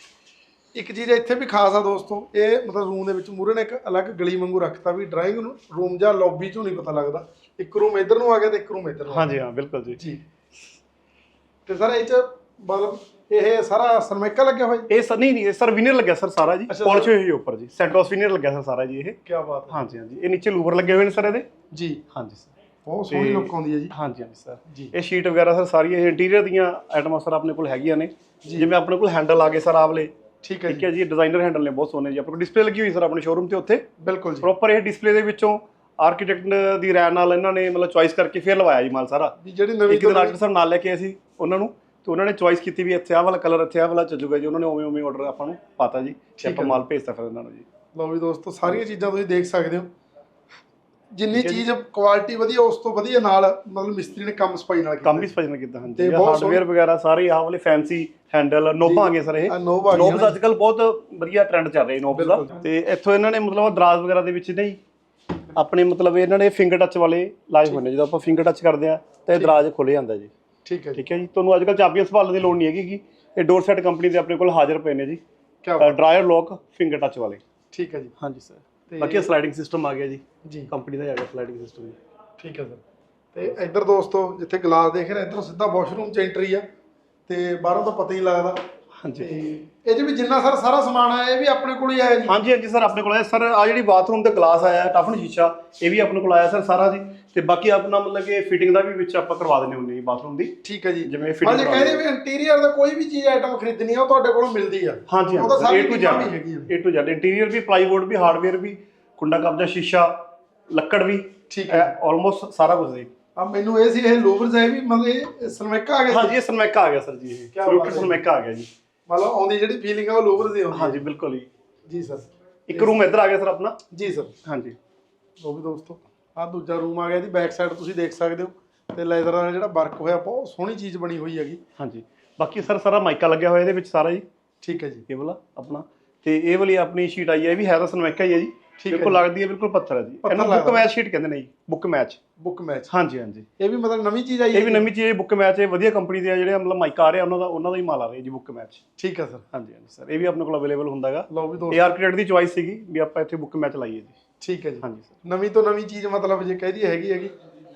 ਇੱਕ ਚੀਜ਼ ਇੱਥੇ ਵੀ ਖਾਸ ਆ ਦੋਸਤੋ ਇਹ ਮਤਲਬ ਰੂਮ ਦੇ ਵਿੱਚ ਮੂਰੇ ਨੇ ਇੱਕ ਅਲੱਗ ਗਲੀ ਵਾਂਗੂ ਰੱਖਤਾ ਵੀ ਡਰਾਇੰਗ ਰੂਮ ਜਾਂ ਲੌਬੀ ਚੋਂ ਨਹੀਂ ਪਤਾ ਲੱਗਦਾ। ਇੱਕ ਰੂਮ ਇੱਧਰ ਨੂੰ ਆ ਗਿਆ ਤੇ ਇੱਕ ਰੂਮ ਇੱਧਰ ਨੂੰ ਹਾਂਜੀ ਹਾਂ ਬਿਲਕੁਲ। ਜੀ। ਤੇ ਸਰ ਇਹ ਚ ਮਤਲਬ ਇਹ ਸਾਰਾ ਸਰਮੈਕਾ ਲੱਗਿਆ ਹੋਇਆ ਇਹ ਸਰ ਨਹੀਂ ਨਹੀਂ ਸਰ ਵਿਨਰ ਲੱਗਿਆ ਸਰ ਸਾਰਾ ਜੀ। ਅੱਛਾ, ਪਾਲਿਸ਼ ਹੋਈ ਹੋਈ ਉੱਪਰ ਜੀ। ਸੈਂਟੋਸ ਵਿਨਰ ਲੱਗਿਆ ਸਰ ਸਾਰਾ ਜੀ ਇਹ। ਕੀ ਬਾਤ ਹੈ। ਹਾਂਜੀ ਹਾਂਜੀ। ਇਹ ਨੀਚੇ ਲੂਵਰ ਲੱਗੇ ਹੋਏ ਨੇ ਸਰ ਇਹਦੇ। ਜੀ। ਹਾਂਜੀ ਸਰ। ਬਹੁਤ ਸੋਹਣੀ ਤੇ- ਲੁੱਕ ਆਉਂਦੀ ਹੈ ਜੀ। ਹਾਂਜੀ ਹਾਂਜੀ ਸਰ। ਜੀ। ਇਹ ਸ਼ੀਟ ਵਗੈਰਾ ਸਰ ਸਾਰੀਆਂ ਇਹ ਇੰਟੀਰੀਅਰ ਦੀਆਂ ਆਈਟਮਾਂ ਸਰ ਆਪਣੇ ਕੋਲ ਹੈਗੀਆਂ ਨੇ। ਜਿਵੇਂ ਆਪਣੇ ਕੋਲ ਹੈਂਡਲ ਆ ਗਏ ਸਰ ਆਵਲੇ। ਠੀਕ ਹੈ ਠੀਕ ਜੀ। ਹੈ ਜੀ ਡਿਜ਼ਾਈਨਰ ਹੈਂਡਲ ਨੇ ਬਹੁਤ ਸੋਹਣੇ ਜੀ। ਆਪਣੇ ਕੋਲ ਡਿਸਪਲੇ ਲੱਗੀ ਹੋਈ ਸਰ ਆਪਣੇ ਸ਼ੋਰੂਮ ਤੇ ਉੱਥੇ। ਬਿਲਕੁਲ ਜੀ। ਪ੍ਰੋਪਰ ਇਹ ਡਿਸਪਲੇ ਦੇ ਵਿੱਚੋਂ ਆਰਕੀਟੈਕਟ ਦੀ ਰਾਇ ਨਾਲ ਇਹਨਾਂ ਨੇ ਮਤਲਬ ਚੁਆਇਸ ਕਰਕੇ ਫਿਰ ਲਵਾਇਆ ਜੀ ਮਾਲ ਸਾਰਾ। ਵੀ ਜਿਹੜੀ ਨਵੀਂ ਇੱਕ ਦਿਨ ਆਰਟਿਸਟ ਸਾਹਿਬ ਨਾਲ ਲੈ ਕੇ ਆਏ ਸੀ ਉਹਨਾਂ ਨੂੰ। ਤੇ ਉਹਨਾਂ ਨੇ ਚੁਆਇਸ ਕੀਤੀ ਵੀ ਇੱਥੇ ਆਹ ਵਾਲਾ ਕਲਰ ਇੱਥੇ ਆਹ ਵਾਲਾ ਚੱਜੂਗਾ ਜੀ ਉਹਨਾਂ ਨੇ ਉਵੇਂ ਉਵੇਂ ਆਰਡਰ ਆਪਾਂ ਨੂੰ ਪਾਤਾ ਜੀ ਤੇ ਆਪਾਂ ਮਾਲ ਭੇਜਤਾ ਫਿਰ ਉਹਨਾਂ ਨੂੰ ਜੀ। ਲਓ ਵੀ ਦੋਸਤੋ ਸਾਰੀਆਂ ਚੀਜ਼ਾਂ ਤੁਸੀਂ ਦੇਖ ਸਕਦੇ ਹੋ। ਜਿੰਨੀ ਚੀਜ਼ ਕੁਆਲਿਟੀ ਵਧੀਆ ਉਸ ਤੋਂ ਵਧੀਆ ਨਾਲ ਮਤਲਬ ਮਿਸਤਰੀ ਨੇ ਕੰਮ ਸਫ਼ਾਈ ਨਾਲ ਕੀਤਾ। ਕੰਮ ਵੀ ਸਪੈਸ਼ਲ ਕੀਤਾ ਤੇ ਹਾਂਜੀ ਹਾਰਡਵੇਅਰ ਵਗੈਰਾ ਸਾਰੇ ਆਹ ਵਾਲੇ ਫੈਂਸੀ ਹੈਂਡਲ ਨੋਬਾਂ ਆ ਗਏ ਸਰ ਇਹ। ਨੋਬਸ ਅੱਜ ਕੱਲ ਬਹੁਤ ਵਧੀਆ ਟ੍ਰੈਂਡ ਚੱਲ ਰਿਹਾ ਨੋਬਸ ਦਾ। ਤੇ ਇੱਥੋਂ ਇਹਨਾਂ ਨੇ ਮਤਲਬ ਦਰਾਜ਼ ਵਗੈਰਾ ਦੇ ਵਿੱਚ ਨਹੀਂ ਆਪਣੇ ਮਤਲਬ ਇਹਨਾਂ ਨੇ ਫਿੰਗਰ ਟੱਚ ਵਾਲੇ ਲਾਏ ਹੋਏ ਨੇ। ਜਦੋਂ ਆਪਾਂ ਫਿੰਗਰ ਟੱਚ ਕਰਦੇ ਆ ਤਾਂ ਦਰਾਜ਼ ਖੁੱਲ ਜਾਂਦਾ ਜੀ। ਠੀਕ ਹੈ ਜੀ। ਠੀਕ ਹੈ ਜੀ ਤੁਹਾਨੂੰ ਅੱਜ ਕੱਲ ਚਾਬੀਆਂ ਸੰਭਾਲਣ ਦੀ ਲੋੜ ਨਹੀਂ ਹੈਗੀ ਗੀ। ਇਹ ਡੋਰ ਸੈਟ ਕੰਪਨੀ ਦੇ ਆਪਣੇ ਕੋਲ ਹਾਜ਼ਰ ਪਏ ਨੇ ਜੀ। ਕੀ ਬਾਤ। ਡਰਾਇਰ ਲੋਕ ਫਿੰਗਰ ਟੱਚ ਵਾਲੇ। ਠੀਕ ਹੈ ਜੀ। ਹਾਂਜੀ ਸਰ ਤੇ- ਬਾਕੀ ਸਲਾਈਡਿੰਗ ਸਿਸਟਮ ਆ ਗਿਆ ਜੀ। ਜੀ। ਕੰਪਨੀ ਦਾ ਹੀ ਆ ਗਿਆ ਸਲਾਈਡਿੰਗ ਸਿਸਟਮ ਜੀ। ਠੀਕ ਹੈ ਸਰ ਤੇ ਇੱਧਰ ਦੋਸਤੋ ਜਿੱਥੇ ਗਲਾਸ ਦੇਖ ਰਹੇ ਇੱਧਰੋਂ ਸਿੱਧਾ ਵਾਸ਼ਰੂਮ ਚ ਐਂਟਰੀ ਆ। ਤੇ ਬਾਹਰੋਂ ਤਾਂ ਪਤਾ ਹੀ ਲੱਗਦਾ। ਹਾਂਜੀ। ਇਹ 'ਚ ਵੀ ਜਿੰਨਾ ਸਰ ਸਾਰਾ ਸਮਾਨ ਆਇਆ ਇਹ ਵੀ ਆਪਣੇ ਕੋਲ ਹੀ ਆਇਆ ਜੀ। ਹਾਂਜੀ ਹਾਂਜੀ ਸਰ ਆਪਣੇ ਕੋਲ ਆਇਆ। ਸਰ ਆ ਜਿਹੜੀ ਬਾਥਰੂਮ ਦਾ ਗਲਾਸ ਆਇਆ ਟਫਨ ਸ਼ੀਸ਼ਾ ਇਹ ਵੀ ਆਪਣੇ ਕੋਲ ਆਇਆ ਸਰ ਸਾਰਾ ਜੀ। ਤੇ ਬਾਕੀ ਆਪਣਾ ਮਤਲਬ ਕਿ ਫਿਟਿੰਗ ਦਾ ਵੀ ਵਿੱਚ ਆਪਾਂ ਕਰਵਾ ਦਿੰਦੇ ਹੁੰਦੇ ਜੀ ਬਾਥਰੂਮ ਦੀ। ਠੀਕ ਹੈ ਜੀ। ਜਿਵੇਂ fitting ਹਾਂਜੀ ਕਹਿੰਦੇ ਵੀ ਇੰਟੀਰੀਅਰ ਦਾ ਕੋਈ ਵੀ ਚੀਜ਼ ਆਈਟਮ ਖਰੀਦਣੀ ਆ ਉਹ ਤੁਹਾਡੇ ਕੋਲੋਂ ਮਿਲਦੀ ਆ। ਹਾਂਜੀ ਉਹ ਤਾਂ ਸਾਰੀ ਚੀਜ਼ਾਂ Z ਵੀ ਹੈਗੀਆਂ A to Z ਇੰਟੀਰੀਅਰ ਵੀ ਪਲਾਈਵੁੱਡ ਵੀ ਹਾਰਡਵੇਅਰ ਵੀ ਕੁੰਡਾ ਕਬਜ਼ਾ ਸ਼ੀਸ਼ਾ ਲੱਕੜ ਵੀ ਠੀਕ ਹੈ। ਆਲਮੋਸਟ ਸਾਰਾ ਕੁਝ ਜੀ। ਆ ਮੈਨੂੰ ਇਹ ਸੀ ਇਹ ਲੋਵਰਸ ਹੈ ਵੀ ਮਤਲਬ ਇਹ ਸਨਮੈਕਾ ਆ ਗਿਆ ਹਾਂਜੀ ਇਹ ਸਨਮੈਕਾ ਆ ਗਿਆ ਸਰ ਜੀ ਇਹ। ਹੈ। ਸਨਮੈਕਾ ਆ ਗਿਆ ਜੀ। ਮਤਲਬ ਆਉਂਦੀ ਜਿਹੜੀ ਫੀਲਿੰਗ ਆ ਉਹ ਲੋਵਰਸ ਦੀ ਆਉਂਦੀ ਹਾਂਜੀ ਬਿਲਕੁਲ ਜੀ। ਜੀ ਸਰ ਇੱਕ ਰੂਮ ਇੱਧਰ ਆ ਗਿਆ ਸਰ ਆਪਣਾ? ਜੀ ਸਰ ਹਾਂਜੀ। ਉਹ ਵੀ ਦੋਸਤੋ ਆ ਦੂਜਾ ਰੂਮ ਆ ਗਿਆ ਇਹਦੀ ਬੈਕ ਸਾਈਡ ਤੁਸੀਂ ਦੇਖ ਸਕਦੇ ਹੋ। ਤੇ ਲੈਦਰ ਦਾ ਜਿਹੜਾ ਵਰਕ ਹੋਇਆ ਬਹੁਤ ਸੋਹਣੀ ਚੀਜ਼ ਬਣੀ ਹੋਈ ਹੈਗੀ। ਹਾਂਜੀ। ਬਾਕੀ ਸਰ ਸਾਰਾ ਮਾਈਕਾ ਲੱਗਿਆ ਹੋਇਆ ਇਹਦੇ ਵਿੱਚ ਸਾਰਾ ਜੀ। ਠੀਕ ਹੈ ਜੀ। ਇਹ ਵਾਲਾ ਆਪਣਾ। ਤੇ ਇਹ ਵਾਲੀ ਆਪਣੀ ਸ਼ੀਟ ਆਈ ਹੈ ਇਹ ਵੀ ਹੈ ਤਾਂ ਸਨਮੈਕਾ ਹੀ ਹੈ ਜੀ। ਠੀਕ ਹੈ ਬਿਲਕੁਲ ਲੱਗਦੀ ਹੈ ਬਿਲਕੁਲ ਪੱਥਰ ਹੈ ਜੀ। ਪੱਥਰ ਇਹਨੂੰ ਬੁੱਕ ਲੱਗਦਾ। ਮੈਚ ਸ਼ੀਟ ਕਹਿੰਦੇ ਨੇ ਜੀ ਬੁੱਕ ਮੈਚ ਬੁੱਕ ਮੈਚ ਹਾਂਜੀ ਹਾਂਜੀ। ਇਹ ਵੀ ਮਤਲਬ ਨਵੀਂ ਚੀਜ਼ ਆਈ ਇਹ ਵੀ ਹੈ ਨਵੀਂ ਚੀਜ਼ ਬੁੱਕ ਮੈਚ ਹੈ ਵਧੀਆ ਕੰਪਨੀ ਦੇ ਆ ਜਿਹੜੇ ਮਤਲਬ ਮਾਈਕਾ ਆ ਰਿਹਾ ਉਹਨਾਂ ਦਾ ਉਹਨਾਂ ਦਾ ਹੀ ਮਾਲ ਆ ਰਿਹਾ ਜੀ ਬੁੱਕ ਮੈਚ ਠੀਕ ਹੈ ਸਰ ਹਾਂਜੀ ਹਾਂਜੀ ਸਰ ਇਹ ਵੀ ਆਪਣੇ ਕੋਲ ਅਵੇਲੇਬਲ ਹੁੰਦਾਗਾ। ਲਓ ਵੀ ਦੋਸਤੋ। ਇਹ ਆਰਕੀਟੈਕਟ ਦੀ ਚੁਆਇਸ ਸੀਗੀ ਵੀ ਆਪਾਂ ਇੱਥੇ ਬੁੱਕ ਮੈਚ ਲਾਈਏ ਜੀ। ਠੀਕ ਹੈ ਜੀ। ਹਾਂਜੀ ਸਰ ਨਵੀਂ ਤੋਂ ਨਵੀਂ ਚੀਜ਼ ਮਤਲਬ ਜੇ ਕਹਦੀ ਹੈਗੀ ਹੈਗੀ।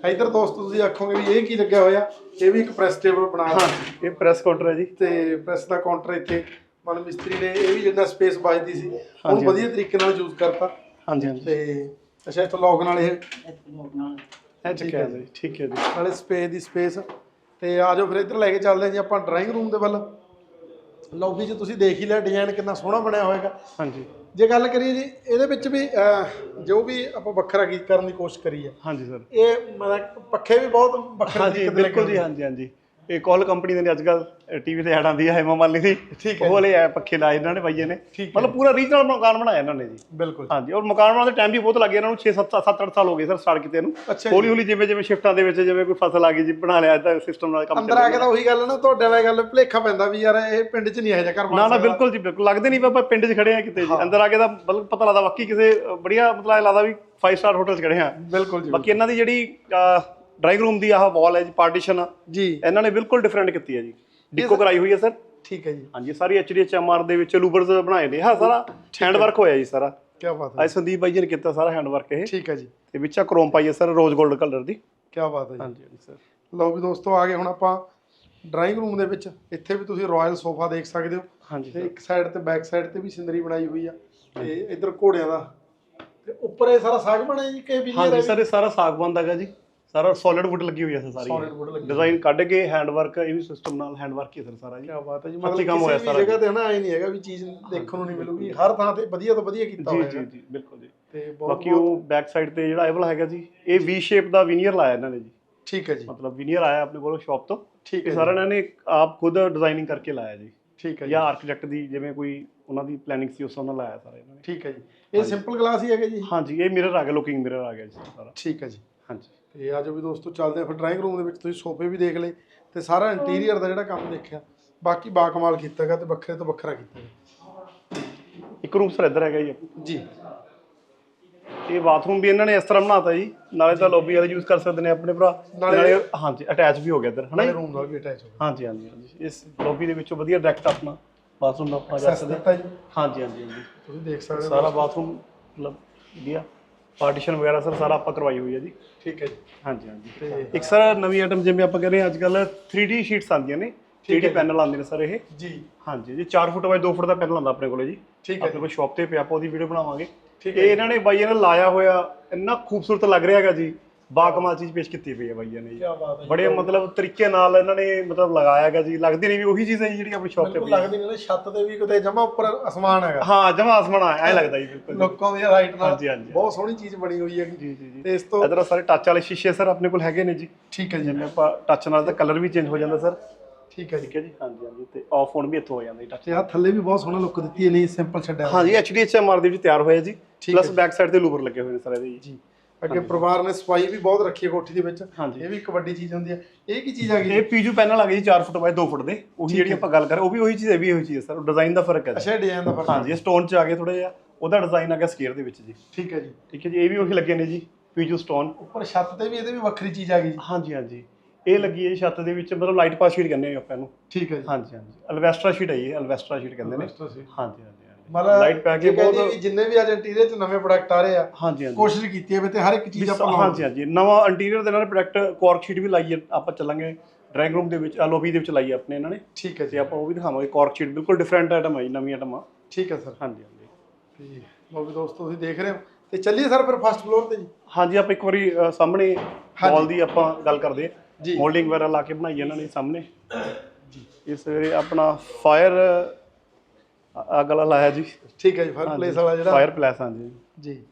ਇਧਰ ਦੋਸਤੋ ਤੁਸੀਂ ਆਖੋਗੇ ਵੀ ਇਹ ਕੀ ਲੱਗਿਆ ਹੋਇਆ? ਇਹ ਵੀ ਇੱਕ ਪ੍ਰੈਸ ਟੇਬਲ ਬਣਾਇਆ ਹਾਂ ਇਹ ਪ੍ਰੈਸ ਕਾਊਂਟਰ ਹੈ ਜੀ। ਤੇ ਪ੍ਰੈਸ ਦਾ ਕਾਊਂਟਰ ਇੱਥੇ ਮਨ ਮਿਸਤਰੀ ਨੇ ਇਹ ਵੀ ਜਿੰਨਾ ਸਪੇਸ ਬਚਦੀ ਸੀ ਹਾਂਜੀ। ਵਧੀਆ ਤਰੀਕੇ ਨਾਲ ਯੂਜ਼ ਕਰਤਾ। ਹਾਂਜੀ ਹਾਂਜੀ। ਤੇ ਅੱਛਾ ਇੱਥੋਂ ਲੌਕ ਨਾਲ ਇਹ? ਨਾਲ। ਇਹ ਚੱਕਿਆ ਜੀ ਠੀਕ ਹੈ ਜੀ। ਨਾਲੇ ਸਪੇਸ ਦੀ ਸਪੇਸ। ਤੇ ਆ ਜਾਓ ਫਿਰ ਇੱਧਰ ਲੈ ਕੇ ਚੱਲਦੇ ਹਾਂ ਜੀ ਆਪਾਂ ਡਰਾਇੰਗ ਰੂਮ ਦੇ ਵੱਲ। ਲੌਬੀ 'ਚ ਤੁਸੀਂ ਦੇਖ ਹੀ ਲਿਆ ਡਿਜ਼ਾਈਨ ਕਿੰਨਾ ਸੋਹਣਾ ਬਣਿਆ ਹੋਏਗਾ। ਹਾਂਜੀ। ਜੇ ਗੱਲ ਕਰੀਏ ਜੀ ਇਹਦੇ ਵਿੱਚ ਵੀ ਅਹ, ਜੋ ਵੀ ਆਪਾਂ ਵੱਖਰਾ ਗੀਤ ਕਰਨ ਦੀ ਕੋਸ਼ਿਸ਼ ਕਰੀ ਹੈ। ਹਾਂਜੀ ਸਰ। ਇਹ ਮਤਲਬ ਪੱਖੇ ਵੀ ਬਹੁਤ ਵੱਖਰੇ ਹਾਂਜੀ ਤਰੀਕੇ ਦੇ ਲੱਗੇ ਬਿਲਕੁਲ ਜੀ ਹਾਂਜੀ ਹਾਂਜੀ। ਇਹ ਕਾਲ ਕੰਪਨੀ ਦੇ ਨੇ ਅੱਜ ਕੱਲ ਟੀਵੀ ਤੇ ਐਡ ਆਉਂਦੀ ਹੈ ਹੈਮਾ ਮਾਲੀ ਦੀ। ਠੀਕ ਹੈ। ਉਹ ਵਾਲੇ ਐ ਪੱਖੇ ਲਾਏ ਇਹਨਾਂ ਨੇ ਪਾਈਏ ਨੇ। ਮਤਲਬ ਪੂਰਾ ਰੀਜਨਲ ਮਕਾਨ ਬਣਾਇਆ ਇਹਨਾਂ ਨੇ ਜੀ। ਬਿਲਕੁਲ। ਹਾਂਜੀ ਔਰ ਮਕਾਨ ਬਣਾਉਣ ਦੇ ਟਾਈਮ ਵੀ ਬਹੁਤ ਲੱਗੇ ਇਹਨਾਂ ਨੂੰ 6 7 7 8 ਸਾਲ ਹੋ ਗਏ ਸਰ ਸਟਾਰਟ ਕੀਤੇ ਨੂੰ। ਜੀ। ਹੌਲੀ ਹੌਲੀ ਜਿਵੇਂ ਜਿਵੇਂ ਸ਼ਿਫਟਾਂ ਦੇ ਵਿੱਚ ਜਿਵੇਂ ਕੋਈ ਫਸਲ ਆ ਗਈ ਜੀ ਬਣਾ ਲਿਆ ਤਾਂ ਸਿਸਟਮ ਨਾਲ ਕੰਮ ਅੰਦਰ ਆ ਕੇ ਤਾਂ ਉਹੀ ਗੱਲ ਨਾ ਤੁਹਾਡੇ ਵਾਲੀ ਗੱਲ ਭੁਲੇਖਾ ਪੈਂਦਾ ਵੀ ਯਾਰ ਇਹ ਪਿੰਡ 'ਚ ਨਹੀਂ ਇਹੋ ਜਿਹਾ ਘਰ ਨਾ ਨਾ। ਬਿਲਕੁਲ ਜੀ ਬਿਲਕੁਲ। ਲੱਗਦੇ ਨਹੀਂ ਆਪਾਂ ਪਿੰਡ 'ਚ ਖੜੇ ਆ ਕਿਤੇ ਜੀ। ਅੰਦਰ ਆ ਕੇ ਤਾਂ ਬਲ ਪਤਾ ਲੱਗਦਾ ਵਾਕਈ ਕਿਸੇ ਬੜੀਆ ਮਤਲਬ ਲੱਗਦਾ ਵੀ 5 ਸਟਾਰ ਹੋਟਲ 'ਚ ਖੜੇ ਆ ਬਿਲਕੁਲ ਜੀ ਬਾਕੀ ਇਹਨਾਂ ਦੀ ਜਿਹੜੀ ਡਰਾਈਂਗ ਰੂਮ ਦੀ ਆਹ ਵਾਲ ਹੈ ਜੀ ਪਾਰਟੀਸ਼ਨ ਜੀ। ਇਹਨਾਂ ਨੇ ਬਿਲਕੁਲ ਡਿਫਰੈਂਟ ਕੀਤੀ ਹੈ ਜੀ। ਡਿਕੋ ਕਰਾਈ ਹੋਈ ਹੈ ਸਰ ਠੀਕ ਹੈ ਜੀ। ਹਾਂਜੀ ਸਾਰੀ ਐਚਡੀਐਚਐਮਆਰ ਦੇ ਵਿੱਚ ਲੂਬਰਸ ਬਣਾਏ ਨੇ। ਹਾਂ ਸਾਰਾ ਹੈਂਡ ਵਰਕ ਹੋਇਆ ਜੀ ਸਾਰਾ। ਕੀ ਬਾਤ ਹੈ। ਅੱਜ ਸੰਦੀਪ ਬਾਈ ਜੀ ਨੇ ਕੀਤਾ ਸਾਰਾ ਹੈਂਡ ਵਰਕ ਇਹ। ਠੀਕ ਹੈ ਜੀ। ਤੇ ਵਿੱਚ ਆ ਕ੍ਰੋਮ ਪਾਈ ਹੈ ਸਰ ਰੋਜ਼ 골ਡ ਕਲਰ ਦੀ। ਕੀ ਬਾਤ ਹੈ ਜੀ। ਹਾਂਜੀ ਹਾਂਜੀ ਸਰ ਲਓ ਵੀ ਦੋਸਤੋ ਆ ਗਏ ਹੁਣ ਆਪਾਂ ਡਰਾਇੰਗ ਰੂਮ ਦੇ ਵਿੱਚ। ਇੱਥੇ ਵੀ ਤੁਸੀਂ ਰਾਇਲ ਸੋਫਾ ਦੇਖ ਸਕਦੇ ਹੋ। ਹਾਂਜੀ ਤੇ। ਇੱਕ ਸਾਈਡ ਤੇ ਬੈਕ ਸਾਈਡ ਤੇ ਵੀ ਸਿੰਦਰੀ ਬਣਾਈ ਹੋਈ ਆ। ਤੇ ਇੱਧਰ ਘੋੜਿਆਂ ਦਾ। ਤੇ ਉੱਪਰ ਇਹ ਸਾਰਾ ਸਾਗ ਬਣਿਆ ਜੀ ਕਿ ਵੀ ਹਾਂਜੀ ਸਰ ਇਹ ਸਾਰਾ ਸਾਗ ਬਣਦਾਗਾ ਜੀ। ਸਾਰਾ ਸੋਲਿਡ ਵੁੱਡ ਲੱਗੀ ਹੋਈ ਹੈ ਸਰ ਸਾਰੀ। Solid wood ਲੱਗੀ ਡਿਜ਼ਾਈਨ ਕੱਢ ਕੇ ਹੈਂਡ ਵਰਕ ਇਹ ਵੀ ਸਿਸਟਮ ਨਾਲ ਹੈਂਡ ਵਰਕ ਹੀ ਸਰ ਸਾਰਾ ਜੀ। ਕੀ ਬਾਤ ਹੈ ਜੀ ਮਤਲਬ ਕੰਮ ਹੋਇਆ ਕਿਸੇ ਵੀ ਸਾਰਾ। ਜਗ੍ਹਾ ਤੇ ਹਨਾ ਐ ਨਹੀਂ ਹੈਗਾ ਵੀ ਚੀਜ਼ ਦੇਖਣ ਨੂੰ ਨਹੀਂ ਮਿਲੂਗੀ। ਹਰ ਥਾਂ ਤੇ ਵਧੀਆ ਤੋਂ ਵਧੀਆ ਕੀਤਾ ਜੀ ਹੋਇਆ ਜੀ ਹੈ। ਜੀ ਬਿਲਕੁਲ ਜੀ। ਤੇ ਬਾਕੀ ਉਹ ਬੈਕ ਸਾਈਡ ਤੇ ਜਿਹੜਾ ਇਹ ਵਾਲਾ ਹੈਗਾ ਜੀ ਇਹ ਵੀ ਸ਼ੇਪ ਦਾ ਵਿਨੀਅਰ ਲਾਇਆ ਇਹਨਾਂ ਨੇ ਜੀ। ਠੀਕ ਹੈ ਜੀ। ਮਤਲਬ ਵਿਨੀਅਰ ਆਇਆ ਆਪਣੇ ਕੋਲ ਸ਼ਾਪ ਤੋਂ। ਠੀਕ ਹੈ ਜੀ, ਸਾਰਾ ਇਹਨਾਂ ਨੇ ਆਪ ਖੁਦ ਡਿਜ਼ਾਈਨਿੰਗ ਕਰਕੇ ਲਾਇਆ ਜੀ। ਠੀਕ ਹੈ ਜੀ। ਜਾਂ ਆਰਕੀਟੈਕਟ ਦੀ ਜਿਵੇਂ ਕੋਈ ਉਹਨਾਂ ਦੀ ਪਲੈਨਿੰਗ ਸੀ ਉਸ ਨਾਲ ਲਾਇਆ ਸਾਰਾ ਇਹਨਾਂ ਨੇ। ਠੀਕ ਹੈ ਜੀ। ਇਹ ਸਿੰਪਲ ਗਲਾਸ ਹੀ ਹੈਗਾ ਜੀ? ਹਾਂਜੀ ਇਹ ਮਿਰਰ ਆ ਗਿਆ ਲੁਕਿੰਗ ਮਿਰਰ ਆ ਗਿਆ ਜੀ ਸਾਰਾ। ਠੀਕ ਹੈ ਜੀ। ਹਾਂਜੀ। ਤੇ ਆਜੋ ਵੀ ਦੋਸਤੋ ਚੱਲਦੇ ਆ ਫਿਰ ਡਰਾਇੰਗ ਰੂਮ ਦੇ ਵਿੱਚ ਤੁਸੀਂ ਸੋਫੇ ਵੀ ਦੇਖ ਲਏ ਤੇ ਸਾਰਾ ਇੰਟੀਰੀਅਰ ਦਾ ਜਿਹੜਾ ਕੰਮ ਦੇਖਿਆ। ਬਾਕੀ ਬਾ ਕਮਾਲ ਕੀਤਾ ਗਿਆ ਤੇ ਵੱਖਰੇ ਤੋਂ ਵੱਖਰਾ ਕੀਤਾ ਇੱਕ ਰੂਮ ਸਰ ਇੱਧਰ ਹੈਗਾ ਜੀ। ਜੀ। ਇਹ ਬਾਥਰੂਮ ਵੀ ਇਹਨਾਂ ਨੇ ਇਸ ਤਰ੍ਹਾਂ ਬਣਾਤਾ ਜੀ। ਨਾਲੇ ਤਾਂ ਲੌਬੀ ਵਾਲੇ ਯੂਜ਼ ਕਰ ਸਕਦੇ ਨੇ ਆਪਣੇ ਭਰਾ। ਨਾਲੇ- ਹਾਂਜੀ ਅਟੈਚ ਵੀ ਹੋ ਗਿਆ ਇੱਧਰ ਹਨਾ? ਰੂਮ ਨਾਲ ਵੀ ਅਟੈਚ ਹੋ ਗਿਆ। ਹਾਂਜੀ ਹਾਂਜੀ ਹਾਂਜੀ। ਇਸ ਲੌਬੀ ਦੇ ਵਿੱਚੋਂ ਵਧੀਆ ਡਾਇਰੈਕਟ ਆਪਣਾ ਬਾਥਰੂਮ ਦਾ ਆਪਣਾ ਜਾ ਸਕਦੇ ਹਾਂਜੀ ਹਾਂਜੀ ਹਾਂਜੀ। ਤੁਸੀਂ ਦੇਖ ਸਕਦੇ ਹੋ ਸਾਰਾ ਬਾਥਰੂਮ ਮਤਲਬ ਵਧੀਆ। ਪਾਰਟੀਸ਼ਨ ਵਗੈਰਾ ਸਰ ਸਾਰਾ ਆਪਾਂ ਕਰਵਾਈ ਹੋਈ ਹੈ ਜੀ। ਠੀਕ ਹੈ ਜੀ। ਹਾਂਜੀ ਹਾਂਜੀ। ਤੇ ਇੱਕ ਸਰ ਨਵੀਂ ਆਈਟਮ ਜਿਵੇਂ ਆਪਾਂ ਕਹਿੰਦੇ ਹਾਂ ਅੱਜ ਕੱਲ 3D ਸ਼ੀਟਸ ਆਉਂਦੀਆਂ ਨੇ 3D ਪੈਨਲ ਆਉਂਦੇ ਨੇ ਸਰ ਇਹ। ਜੀ। ਹਾਂਜੀ ਜੀ 4 ਫੁੱਟ ਬਾਈ 2 ਫੁੱਟ ਦਾ ਪੈਨਲ ਆਉਂਦਾ ਆਪਣੇ ਕੋਲੇ ਜੀ। ਠੀਕ ਹੈ ਆਪਣੇ ਕੋਲ ਸ਼ਾਪ ਤੇ ਪਿਆ ਆਪਾਂ ਉਹਦੀ ਵੀਡੀਓ ਬਣਾਵਾਂਗੇ। ਠੀਕ ਇਹ ਇਹਨਾਂ ਨੇ ਬਾਈਆਂ ਨੇ ਲਾਇਆ ਹੋਇਆ ਇੰਨਾ ਖੂਬਸੂਰਤ ਲੱਗ ਰਿਹਾ ਹੈਗਾ ਜੀ। ਬਾਕਮਾਲ ਚੀਜ਼ ਪੇਸ਼ ਕੀਤੀ ਪਈ ਹੈ ਬਾਈਆਂ ਨੇ ਜੀ ਕੀ ਬਾਤ ਹੈ ਜੀ। ਬੜੇ ਮਤਲਬ ਤਰੀਕੇ ਨਾਲ ਇਹਨਾਂ ਨੇ ਮਤਲਬ ਲਗਾਇਆ ਹੈਗਾ ਜੀ। ਲੱਗਦੀ ਨਹੀਂ ਵੀ ਉਹੀ ਚੀਜ਼ ਹੈ ਜੀ ਜਿਹੜੀ ਆਪਣੀ ਸ਼ਾਪ ਤੇ ਬਿਲਕੁਲ ਪਈ ਹੈ ਲੱਗਦੀ ਨਹੀਂ ਨਾ ਛੱਤ ਤੇ ਵੀ ਕਿਤੇ ਜਮਾ ਉੱਪਰ ਅਸਮਾਨ ਹੈਗਾ। ਹਾਂ ਜਮਾ ਆਸਮਾਨ ਐ ਲੱਗਦਾ ਜੀ ਬਿਲਕੁਲ ਜੀ। ਲੋਕਾਂ ਦੀ ਰਾਈਟ ਨਾਲ ਹਾਂਜੀ, ਹਾਂਜੀ। ਬਹੁਤ ਸੋਹਣੀ ਚੀਜ਼ ਬਣੀ ਹੋਈ ਹੈਗੀ। ਜੀ ਜੀ ਜੀ। ਤੇ ਇਸ ਤੋਂ ਇਧਰ ਸਾਰੇ ਟੱਚ ਵਾਲੇ ਸ਼ੀਸ਼ੇ ਸਰ ਆਪਣੇ ਕੋਲ ਹੈਗੇ ਨੇ ਜੀ। ਠੀਕ ਹੈ ਜੀ। ਜਿਵੇਂ ਆਪਾਂ ਟੱਚ ਨਾਲ ਤਾਂ ਕਲਰ ਵੀ ਚੇਂਜ ਹੋ ਜਾਂਦਾ ਸਰ। ਠੀਕ ਹੈ ਜੀ। ਠੀਕ ਹੈ ਜੀ? ਹਾਂਜੀ ਹਾਂਜੀ। ਤੇ ਆਫ ਹੋਣ ਵੀ ਇੱਥੋਂ ਹੋ ਜਾਂਦਾ ਜੀ ਟੱਚ ਤੇ ਆ ਥੱਲੇ ਵੀ ਬਹੁਤ ਸੋਹਣਾ ਲੁੱਕ ਦਿੱਤੀ ਹੈ ਨਹੀਂ ਸਿੰਪਲ ਛੱਡਿਆ ਹੋਇਆ। ਹਾਂਜੀ ਐਚਡੀਐਚਐਮਆਰ ਦੇ ਵਿੱਚ ਤਿਆਰ ਹੋਇਆ ਜੀ। ਠੀਕ ਪਲੱਸ ਹੈ। ਬੈਕ ਸਾਈਡ ਤੇ ਲੂਵਰ ਲੱਗੇ ਹੋਏ ਨੇ ਸਰ ਇਹਦੇ ਜੀ। ਅੱਗੇ ਪਰਿਵਾਰ ਨੇ ਸਫ਼ਾਈ ਵੀ ਬਹੁਤ ਰੱਖੀ ਹੈ ਕੋਠੀ ਦੇ ਵਿੱਚ। ਹਾਂਜੀ। ਇਹ ਵੀ ਇੱਕ ਵੱਡੀ ਚੀਜ਼ ਹੁੰਦੀ ਹੈ। ਇਹ ਕੀ ਚੀਜ਼ ਆ ਗਈ? ਇਹ ਪੀਜੂ ਪੈਨਲ ਆ ਗਈ ਜੀ 4 ਫੁੱਟ ਬਾਈ 2 ਫੁੱਟ ਦੇ। ਉਹੀ ਜਿਹੜੀ ਆਪਾਂ ਗੱਲ ਕਰ ਰਹੇ ਉਹ ਵੀ ਉਹੀ ਚੀਜ਼ ਹੈ ਵੀ ਉਹੀ ਚੀਜ਼ ਹੈ ਸਰ। ਡਿਜ਼ਾਈਨ ਦਾ ਫ਼ਰਕ ਹੈ ਜੀ। ਅੱਛਾ ਡਿਜ਼ਾਈਨ ਦਾ ਫ਼ਰਕ ਹਾਂਜੀ ਇਹ ਸਟੋਨ ਚ ਆ ਗਏ ਥੋੜਾ ਜਿਹਾ। ਉਹਦਾ ਡਿਜ਼ਾਈਨ ਆ ਗਿਆ ਸਕੇਅਰ ਦੇ ਵਿੱਚ ਜੀ। ਠੀਕ ਹੈ ਜੀ। ਠੀਕ ਹੈ ਜੀ ਇਹ ਵੀ ਉਹੀ ਲੱਗੇ ਨੇ ਜੀ ਪੀਜੂ ਸਟੋਨ ਉੱਪਰ ਛੱਤ ਤੇ ਵੀ ਇਹਦੇ ਵੀ ਵੱਖਰੀ ਚੀਜ਼ ਆ ਗਈ ਜੀ। ਹਾਂਜੀ ਹਾਂਜੀ। ਇਹ ਲੱਗੀ ਹੈ ਜੀ ਛੱਤ ਦੇ ਵਿੱਚ ਮਤਲਬ ਲਾਈਟ ਪਾਸ ਸ਼ੀਟ ਕਹਿੰਦੇ ਨੇ ਆਪਾਂ ਇਹਨੂੰ। ਠੀਕ ਹੈ ਜੀ। ਹਾਂਜੀ ਹਾਂਜੀ। ਅਲਵੈਸਟਰਾ ਸ਼ੀਟ ਹੈ ਇਹ ਅਲਵੈਸਟਰਾ ਸ਼ੀਟ ਕਹਿੰਦੇ ਨੇ। ਹਾਂਜੀ ਹਾਂਜੀ। ਮਤਲਬ ਲਾਈਟ ਪੈ ਕੇ ਬਹੁਤ ਵੀ ਜਿੰਨੇ ਵੀ ਅੱਜ ਇੰਟੀਰੀਅਰ ਚ ਨਵੇਂ ਪ੍ਰੋਡਕਟ ਆ ਰਹੇ ਆ ਹਾਂਜੀ ਹਾਂਜੀ। ਕੋਸ਼ਿਸ਼ ਕੀਤੀ ਹੈ ਵੀ ਤੇ ਹਰ ਇੱਕ ਚੀਜ਼ ਆਪਾਂ ਹਾਂਜੀ ਹਾਂਜੀ। ਨਵਾਂ ਇੰਟੀਰੀਅਰ ਦੇ ਨਾਲ ਪ੍ਰੋਡਕਟ ਕੋਰਕ ਸ਼ੀਟ ਵੀ ਲਾਈ ਹੈ ਆਪਾਂ ਚੱਲਾਂਗੇ। ਡਰਾਇੰਗ ਰੂਮ ਦੇ ਵਿੱਚ ਲੋਬੀ ਦੇ ਵਿੱਚ ਲਾਈ ਹੈ ਆਪਣੇ ਇਹਨਾਂ ਨੇ। ਠੀਕ ਹੈ ਜੀ। ਆਪਾਂ ਉਹ ਵੀ ਦਿਖਾਵਾਂਗੇ। ਕੋਰਕ ਸ਼ੀਟ ਬਿਲਕੁਲ ਡਿਫਰੈਂਟ ਆਈਟਮ ਹੈ ਜੀ ਨਵੀਂ ਆਈਟਮ ਆ। ਠੀਕ ਹੈ ਸਰ। ਹਾਂਜੀ ਹਾਂਜੀ। ਤੇ ਲੋ ਵੀ ਦੋਸਤੋ ਤੁਸੀਂ ਦੇਖ ਰਹੇ ਹੋ। ਤੇ ਚੱਲੀਏ ਸਰ ਫਿਰ ਫਸਟ ਫਲੋਰ ਤੇ ਜੀ। ਹਾਂਜੀ ਆਪਾਂ ਇੱਕ ਵਾਰੀ ਸਾਹਮਣੇ ਵਾਲ ਦੀ ਆਪਾਂ ਗੱਲ ਕਰਦੇ ਜੀ। ਹਾਂ ਮੋਲਡਿੰਗ ਵਗੈਰਾ ਲਾ ਕੇ ਬਣਾਈ ਇਹਨਾਂ ਨੇ ਸਾਹਮਣੇ। ਇਸ ਵੇਲੇ ਆਪਣਾ ਫਾਇਰ ਅੱਗ ਵਾਲਾ ਲਾਇਆ ਜੀ। ਠੀਕ ਹੈ ਜੀ ਫਾਇਰ ਪਲੇਸ ਵਾਲਾ ਜਿਹੜਾ। ਫਾਇਰ ਪਲੇਸ ਹਾਂਜੀ। ਜੀ।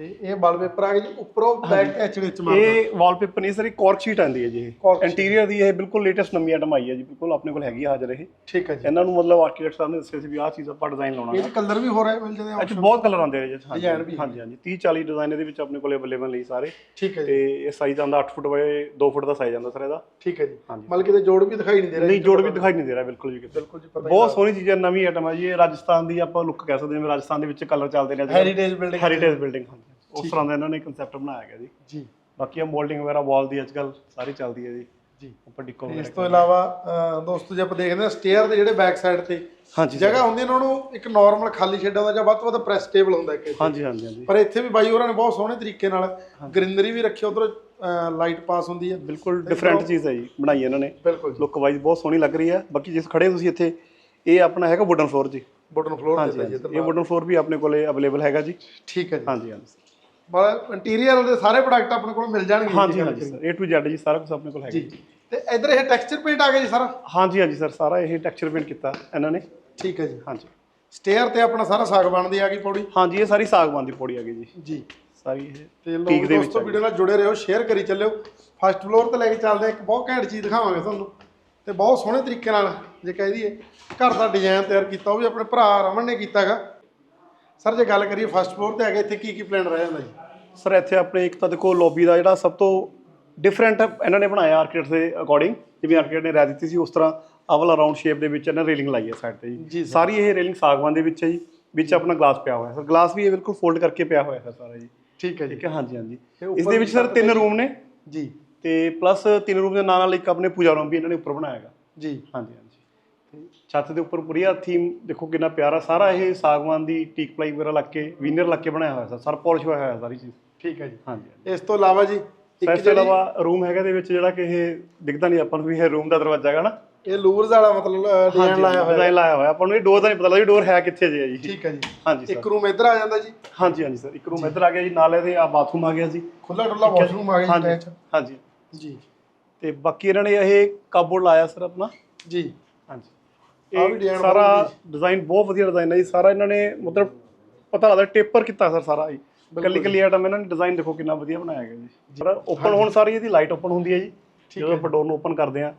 ਤੇ ਇਹ ਵਾਲਪੇਪਰ ਆ ਗਿਆ ਜੀ ਉੱਪਰੋਂ ਬੈਕ ਐਚ ਵਿੱਚ ਮਾਰਦਾ ਇਹ ਵਾਲਪੇਪਰ ਨਹੀਂ ਸਰ ਇਹ ਕੋਰਕ ਸ਼ੀਟ ਆਂਦੀ ਹੈ ਜੀ ਇਹ। ਇੰਟੀਰੀਅਰ ਦੀ ਇਹ ਬਿਲਕੁਲ ਲੇਟੈਸਟ ਨਵੀਂ ਆਈਟਮ ਆਈ ਹੈ ਜੀ ਬਿਲਕੁਲ ਆਪਣੇ ਕੋਲ ਹੈਗੀ ਹਾਜ਼ਰ ਇਹ। ਠੀਕ ਹੈ ਜੀ। ਇਹਨਾਂ ਨੂੰ ਮਤਲਬ ਆਰਕੀਟੈਕਟ ਸਾਹਿਬ ਨੇ ਦੱਸਿਆ ਸੀ ਵੀ ਆਹ ਚੀਜ਼ ਆਪਾਂ ਡਿਜ਼ਾਈਨ ਲਾਉਣਾ ਇਹ ਚ ਕਲਰ ਵੀ ਹੋ ਰਿਹਾ ਮਿਲ ਜਾਂਦੇ ਆ ਬਹੁਤ ਕਲਰ ਆਉਂਦੇ ਆ ਜੀ ਹਾਂਜੀ। ਵੀ ਹਾਂਜੀ ਹਾਂਜੀ। 30 40 ਡਿਜ਼ਾਈਨ ਇਹਦੇ ਵਿੱਚ ਆਪਣੇ ਕੋਲ ਅਵੇਲੇਬਲ ਨੇ ਸਾਰੇ। ਠੀਕ ਹੈ ਜੀ। ਤੇ ਇਹ ਸਾਈਜ਼ ਆਉਂਦਾ 8 ਫੁੱਟ ਬਾਏ 2 ਫੁੱਟ ਦਾ ਸਾਈਜ਼ ਆਉਂਦਾ ਸਰ ਇਹਦਾ। ਠੀਕ ਹੈ ਜੀ। ਹਾਂਜੀ। ਮਤਲਬ ਕਿਤੇ ਜੋੜ ਵੀ ਦਿਖਾਈ ਨਹੀਂ ਦੇ ਰਿਹਾ ਨਹੀਂ ਜੋੜ ਵੀ ਦਿਖਾਈ ਨਹੀਂ ਦੇ ਰਿਹਾ ਬਿਲਕੁਲ ਕਿਤੇ ਬਿਲਕੁਲ ਜੀ ਪਤਾ ਬਹੁਤ ਸੋਹਣੀ ਚੀਜ਼ ਹੈ ਨਵੀਂ ਆਈਟਮ ਹੈ ਜੀ। ਇਹ ਰਾਜਸਥਾਨ ਦੀ ਆਪਾਂ ਲੁੱਕ ਕਹਿ ਸਕਦੇ ਹਾਂ ਰਾਜਸਥਾਨ ਦੇ ਵਿੱਚ ਕਲਰ ਚੱਲਦੇ ਨੇ ਹੈਰੀਟੇਜ ਬਿਲਡਿੰਗ ਹੈਰੀਟੇਜ ਬਿਲਡਿੰਗ ਹਾਂਜੀ। ਉਸ ਤਰ੍ਹਾਂ ਦਾ ਇਹਨਾਂ ਨੇ ਕਨਸੈਪਟ ਬਣਾਇਆ ਗਿਆ ਜੀ। ਜੀ। ਬਾਕੀ ਆ ਮੋਲਡਿੰਗ ਵਗੈਰਾ ਵਾਲ ਦੀ ਅੱਜ ਕੱਲ ਸਾਰੀ ਚੱਲਦੀ ਹੈ ਜੀ। ਜੀ। ਉੱਪਰ ਡਿਕੋ ਤੇ ਇਸ ਤੋਂ ਇਲਾਵਾ ਦੋਸਤੋ ਜੇ ਆਪਾਂ ਦੇਖਦੇ ਹਾਂ ਸਟੇਅਰ ਦੇ ਜਿਹੜੇ ਬੈਕ ਸਾਈਡ ਤੇ ਹਾਂਜੀ ਜਗ੍ਹਾ ਹੁੰਦੀ ਇਹਨਾਂ ਨੂੰ ਇੱਕ ਨਾਰਮਲ ਖਾਲੀ ਸ਼ੈੱਡ ਹੁੰਦਾ ਜਾਂ ਵੱਧ ਤੋਂ ਵੱਧ ਪ੍ਰੈਸ ਟੇਬਲ ਹੁੰਦਾ ਇੱਕ। ਹਾਂਜੀ ਹਾਂਜੀ ਹਾਂਜੀ। ਪਰ ਇੱਥੇ ਵੀ ਬਾਈ ਹੋਰਾਂ ਨੇ ਬਹੁਤ ਸੋਹਣੇ ਤਰੀਕੇ ਨਾਲ ਗ੍ਰੀਨਰੀ ਵੀ ਰੱਖੀ ਉਧਰ ਲਾਈਟ ਪਾਸ ਹੁੰਦੀ ਹੈ। ਬਿਲਕੁਲ ਡਿਫਰੈਂਟ ਚੀਜ਼ ਹੈ ਜੀ ਬਣਾਈ ਇਹਨਾਂ ਨੇ। ਬਿਲਕੁਲ ਲੁੱਕ ਵਾਈਜ਼ ਬਹੁਤ ਸੋਹਣੀ ਲੱਗ ਰਹੀ ਹੈ। ਬਾਕੀ ਜਿਸ ਖੜੇ ਤੁਸੀਂ ਇੱਥੇ ਇਹ ਆਪਣਾ ਹੈਗਾ ਵੁਡਨ ਫਲੋਰ ਜੀ। ਬਟਨ ਫਲੋਰ ਦਿੱਤਾ ਜੀ ਇਹ ਵੁਡਨ ਫਲੋਰ ਵੀ ਆਪਣੇ ਕੋਲੇ ਅਵੇਲੇਬਲ ਹੈਗਾ ਜੀ। ਠੀਕ ਹੈ ਜੀ। ਹਾਂਜੀ ਹਾਂਜੀ। ਇੰਟੀਰੀਅਰ ਦੇ ਸਾਰੇ ਪ੍ਰੋਡਕਟ ਆਪਣੇ ਕੋਲ ਮਿਲ ਜਾਣਗੇ ਹਾਂਜੀ ਹਾਂਜੀ ਸਰ A to Z ਜੀ ਸਾਰਾ ਕੁਝ ਆਪਣੇ ਕੋਲ ਹੈਗਾ ਜੀ। ਤੇ ਇੱਧਰ ਇਹ ਟੈਕਸਚਰ ਪੇਂਟ ਆ ਗਿਆ ਜੀ ਸਾਰਾ? ਹਾਂਜੀ ਹਾਂਜੀ ਸਰ ਸਾਰਾ ਇਹ ਟੈਕਸਚਰ ਪੇਂਟ ਕੀਤਾ ਇਹਨਾਂ ਨੇ। ਠੀਕ ਹੈ ਜੀ। ਹਾਂਜੀ। ਸਟੇਅਰ ਤੇ ਆਪਣਾ ਸਾਰਾ ਸਾਗ ਬਣਦੀ ਆ ਗਈ ਪੌੜੀ? ਹਾਂਜੀ ਇਹ ਸਾਰੀ ਸਾਗਵਾਨ ਦੀ ਪੌੜੀ ਆ ਗਈ ਜੀ। ਜੀ। ਸਾਰੀ ਇਹ ਤੇ ਲੋ Peak ਦੇ ਵਿੱਚ ਦੋਸਤੋ ਵੀਡੀਓ ਨਾਲ ਜੁੜੇ ਰਹੋ ਸ਼ੇਅਰ ਕਰੀ ਚੱਲਿਓ। ਫਸਟ ਫਲੋਰ ਤੇ ਲੈ ਕੇ ਚੱਲਦੇ ਹਾਂ, ਇੱਕ ਬਹੁਤ ਘੈਂਟ ਚੀਜ਼ ਦਿਖਾਵਾਂਗੇ ਤੁਹਾਨੂੰ। ਤੇ ਬਹੁਤ ਸੋਹਣੇ ਤਰੀਕੇ ਨਾਲ ਜੇ ਕਹਿ ਦਈਏ ਘਰ ਦਾ ਡਿਜ਼ਾਈਨ ਤਿਆਰ ਕੀਤਾ ਉਹ ਵੀ ਆਪਣੇ ਭਰਾ ਰਮਨ ਨੇ ਕੀਤਾਗਾ। ਸਰ ਜੇ ਗੱਲ ਕਰੀਏ ਫਸਟ ਫਲੋਰ ਤੇ ਕੇ ਇੱਥੇ ਕੀ ਕੀ ਪਲਾਨ ਰਹਿ ਜਾਂਦਾ ਜੀ? ਸਰ ਇੱਥੇ ਆਪਣੇ ਇੱਕ ਤਾਂ ਦੇਖੋ ਲੌਬੀ ਦਾ ਜਿਹੜਾ ਸਭ ਤੋਂ ਡਿਫਰੈਂਟ ਇਹਨਾਂ ਨੇ ਬਣਾਇਆ ਆਰਕੀਟੈਕਟ ਦੇ ਅਕੋਰਡਿੰਗ ਜਿਵੇਂ ਆਰਕੀਟੈਕਟ ਨੇ ਰਾਇ ਦਿੱਤੀ ਸੀ ਉਸ ਤਰ੍ਹਾਂ ਅਵਲਾ ਰਾਉਂਡ ਸ਼ੇਪ ਦੇ ਵਿੱਚ ਇਹਨਾਂ ਰੇਲਿੰਗ ਲਾਈ ਹੈ ਸਾਈਡ ਤੇ ਜੀ। ਸਰ। ਇਹ ਰੇਲਿੰਗ ਸਾਗਵਾਨ ਦੇ ਵਿੱਚ ਹੈ ਜੀ ਵਿੱਚ ਆਪਣਾ ਗਲਾਸ ਪਿਆ ਹੋਇਆ ਸਰ ਗਲਾਸ ਵੀ ਇਹ ਬਿਲਕੁਲ ਫੋਲਡ ਕਰਕੇ ਪਿਆ ਹੋਇਆ ਹੈ ਸਾਰਾ ਜੀ। ਠੀਕ ਹੈ ਜੀ। ਠੀਕ ਹੈ ਹਾਂਜੀ ਹਾਂਜੀ। ਇਸ ਦੇ ਵਿੱਚ ਸਰ ਤਿੰਨ ਰੂਮ ਨੇ। ਜੀ। ਤੇ ਪਲੱਸ ਤਿੰਨ ਰੂਮ ਦੇ ਨਾਲ ਨਾਲ ਇੱਕ ਆਪਣੇ ਪੂਜਾ ਰੂਮ ਵੀ ਇਹਨਾਂ ਨੇ ਉੱਪਰ ਬਣਾਇਆ ਹੈਗਾ। ਜੀ। ਹਾਂਜੀ ਹਾਂਜੀ। ਛੱਤ ਦੇ ਉੱਪਰ ਪੂਰੀ ਥੀਮ ਦੇਖੋ ਕਿੰਨਾ ਪਿਆਰਾ ਸਾਰਾ ਇਹ ਸਾਗਵਾਨ ਦੀ ਟੀਕ ਪਲਾਈ ਵਗੈਰਾ ਲੱਗ ਕੇ ਵਿਨਰ ਲੱਗ ਕੇ ਬਣਾਇਆ ਹੋਇਆ ਸਰ ਸਰ ਪਾਲਿਸ਼ ਹੋਇਆ ਹੋਇਆ ਸਾਰੀ ਚੀਜ਼। ਠੀਕ ਹੈ ਜੀ। ਹਾਂਜੀ ਇਸ ਤੋਂ ਇਲਾਵਾ ਜੀ ਸਰ ਇਸ ਤੋਂ ਇਲਾਵਾ ਰੂਮ ਹੈਗਾ ਦੇ ਵਿੱਚ ਜਿਹੜਾ ਕਿ ਇਹ ਦਿਖਦਾ ਨਹੀਂ ਆਪਾਂ ਨੂੰ ਵੀ ਇਹ ਰੂਮ ਦਾ ਦਰਵਾਜ਼ਾ ਹੈਗਾ ਨਾ। ਇਹ ਲੂਰਸ ਵਾਲਾ ਮਤਲਬ ਡਿਜ਼ਾਈਨ ਲਾਇਆ ਹੋਇਆ। ਡਿਜ਼ਾਈਨ ਲਾਇਆ ਹੋਇਆ। ਆਪਾਂ ਨੂੰ ਇਹ ਡੋਰ ਦਾ ਨਹੀਂ ਪਤਾ ਲੱਗਦਾ ਡੋਰ ਹੈ ਕਿੱਥੇ ਜੇ ਜੀ। ਠੀਕ ਹੈ ਜੀ। ਹਾਂਜੀ ਸਰ। ਇੱਕ ਰੂਮ ਇੱਧਰ ਆ ਜਾਂਦਾ ਜੀ। ਹਾਂਜੀ ਹਾਂਜੀ ਸਰ। ਇੱਕ ਰੂਮ ਇੱਧਰ ਆ ਗਿਆ ਜੀ ਨਾਲ ਇਹਦੇ ਆ ਬਾਥਰੂਮ ਆ ਗਿਆ ਜੀ। ਖੁੱਲਾ ਡੁੱਲਾ ਵਾਸ਼ਰੂਮ ਆ ਗਿਆ ਜੀ ਹਾਂਜੀ ਜੀ। ਤੇ ਬਾਕੀ ਇਹਨਾਂ ਨੇ ਇਹ ਕਾਬੋਰਡ ਲਾਇਆ ਸਰ ਆਪਣਾ। ਜੀ। ਹਾਂਜੀ। ਇਹ ਸਾਰਾ ਡਿਜ਼ਾਈਨ ਬਹੁਤ ਵਧੀਆ ਡਿਜ਼ਾਈਨ ਹੈ ਜੀ। ਸਾਰਾ ਇਹਨਾਂ ਨੇ ਮਤਲਬ ਪਤਾ ਲੱਗਦਾ ਟੇਪਰ ਕੀਤਾ ਸਰ ਸਾਰਾ ਜੀ। ਕੱਲੀ ਕੱਲੀ ਆਈਟਮ ਇਹਨਾਂ ਨੇ ਡਿਜ਼ਾਈਨ ਦੇਖੋ ਕਿੰਨਾ ਵਧੀਆ ਬਣਾਇਆ ਗਿਆ ਜੀ। ਸਰ ਓਪਨ ਹੋਣ ਸਾਰੀ ਇਹਦੀ ਲਾਈਟ ਓਪਨ ਹੁੰਦੀ ਹੈ ਜੀ। ਜਦੋਂ ਆਪਾਂ ਡੋਰ ਨੂੰ ਓਪਨ ਕਰਦੇ ਆ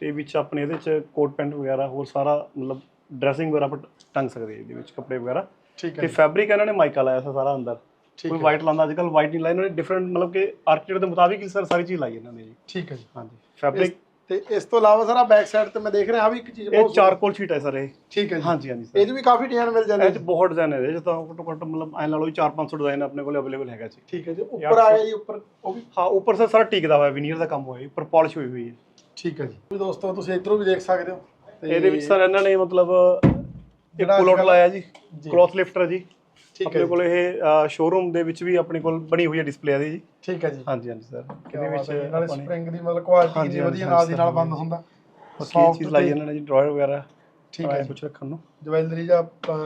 ਤੇ ਵਿੱਚ ਆਪਣੇ ਇਹਦੇ ਚ ਕੋਟ ਪੈਂਟ ਵਗੈਰਾ ਹੋਰ ਸਾਰਾ ਮਤਲਬ ਡਰੈਸਿੰਗ ਵਗੈਰਾ ਆਪਾਂ ਟੰਗ ਸਕਦੇ ਇਹਦੇ ਵਿੱਚ ਕੱਪੜੇ ਵਗੈਰਾ। ਠੀਕ ਤੇ ਹੈ ਫੈਬਰਿਕ ਇਹਨਾਂ ਨੇ ਮਾਈਕਾ ਲਾਇਆ ਸਾਰਾ ਅੰਦਰ। ਕੋਈ ਵਾਈਟ ਲਾਉਂਦਾ ਅੱਜਕੱਲ ਵਾਈਟ ਨਹੀਂ ਲਾਇਆ ਇਹਨਾਂ ਨੇ ਡਿਫਰੈਂਟ ਮਤਲਬ ਕਿ ਆਰਕੀਟੈਕਟ ਦੇ ਮੁਤਾਬਿਕ ਹੀ ਸਰ ਸਾਰੀ ਚੀਜ਼ ਲਾਈ ਇਹਨਾਂ ਨੇ ਜੀ। ਠੀਕ ਹੈ ਜੀ। ਹਾਂਜੀ। ਫੈਬਰਿਕ ਤੇ ਇਸ ਤੋਂ ਇਲਾਵਾ ਸਰ ਆ ਬੈਕ ਸਾਈਡ ਤੇ ਮੈਂ ਦੇਖ ਰਿਹਾ ਆ ਵੀ ਇੱਕ ਚੀਜ਼ ਇਹ ਬਹੁਤ ਚਾਰਕੋਲ ਸ਼ੀਟ ਹੈ ਸਰ ਇਹ। ਠੀਕ ਹੈ ਜੀ। ਹਾਂਜੀ ਹਾਂਜੀ ਸਰ। ਇਹਦੇ ਵੀ ਕਾਫੀ ਡਿਜ਼ਾਈਨ ਮਿਲ ਜਾਂਦੇ ਇਹ ਚ ਬਹੁਤ ਡਿਜ਼ਾਈਨ ਹੈ ਇਹਦੇ ਚ ਤਾਂ ਘੱਟੋ ਘੱਟ ਮਤਲਬ ਐ ਲਾ ਲਓ 4-500 ਡਿਜ਼ਾਈਨ ਆਪਣੇ ਕੋਲ ਅਵੇਲੇਬਲ ਹੈਗਾ ਜੀ। ਠੀਕ ਹੈ ਜੀ। ਉੱਪਰ ਆ ਗਿਆ ਜੀ ਉੱਪਰ ਉਹ ਵੀ? ਹਾਂ ਉੱਪਰ ਸਰ ਸਾਰਾ ਟਿਕਦਾ ਹੋਇਆ ਵਿਨੀਅਰ ਦਾ ਕੰਮ ਹੋਇਆ ਜੀ ਉੱਪਰ ਪਾਲਿਸ਼ ਹੋਈ ਹੋਈ ਹੈ। ਠੀਕ ਹੈ ਜੀ। ਵੀ ਦੋਸਤੋ ਤੁਸੀਂ ਇਧਰੋਂ ਵੀ ਦੇਖ ਸਕਦੇ ਹੋ। ਤੇ ਇਹਦੇ ਵਿੱਚ ਸਰ ਇਹਨਾਂ ਨੇ ਮਤਲਬ ਇੱਕ ਜਿਹੜਾ ਅੱਜ-ਕੱਲ੍ਹ- ਲਾਇਆ ਜੀ ਜੀ। ਕਲੋਥ ਲਿਫਟਰ ਜੀ। ਆਪਣੇ ਜੀ। ਕੋਲ ਇਹ ਸ਼ੋਰੂਮ ਦੇ ਵਿੱਚ ਵੀ ਆਪਣੇ ਕੋਲ ਬਣੀ ਹੋਈ ਹੈ ਡਿਸਪਲੇ ਦੀ ਜੀ। ਠੀਕ ਹੈ ਜੀ। ਹਾਂਜੀ ਹਾਂਜੀ ਸਰ। ਇਹਦੇ ਵਿੱਚ ਨਾਲੇ ਸਪ੍ਰਿੰਗ ਦੀ ਮਤਲਬ ਕੁਆਲਿਟੀ ਹਾਂਜੀ, ਵਧੀਆ ਨਾਲ ਦੀ ਨਾਲ ਬੰਦ ਹੁੰਦਾ। ਬਾਕੀ ਚੀਜ਼ ਲਾਈ ਇਹਨਾਂ ਨੇ ਜੀ ਡਰਾਇਰ ਵਗੈਰਾ। ਠੀਕ ਹੈ ਜੀ। ਕੁਝ ਰੱਖਣ ਨੂੰ। ਜਵੈਲਰੀ ਜਾਂ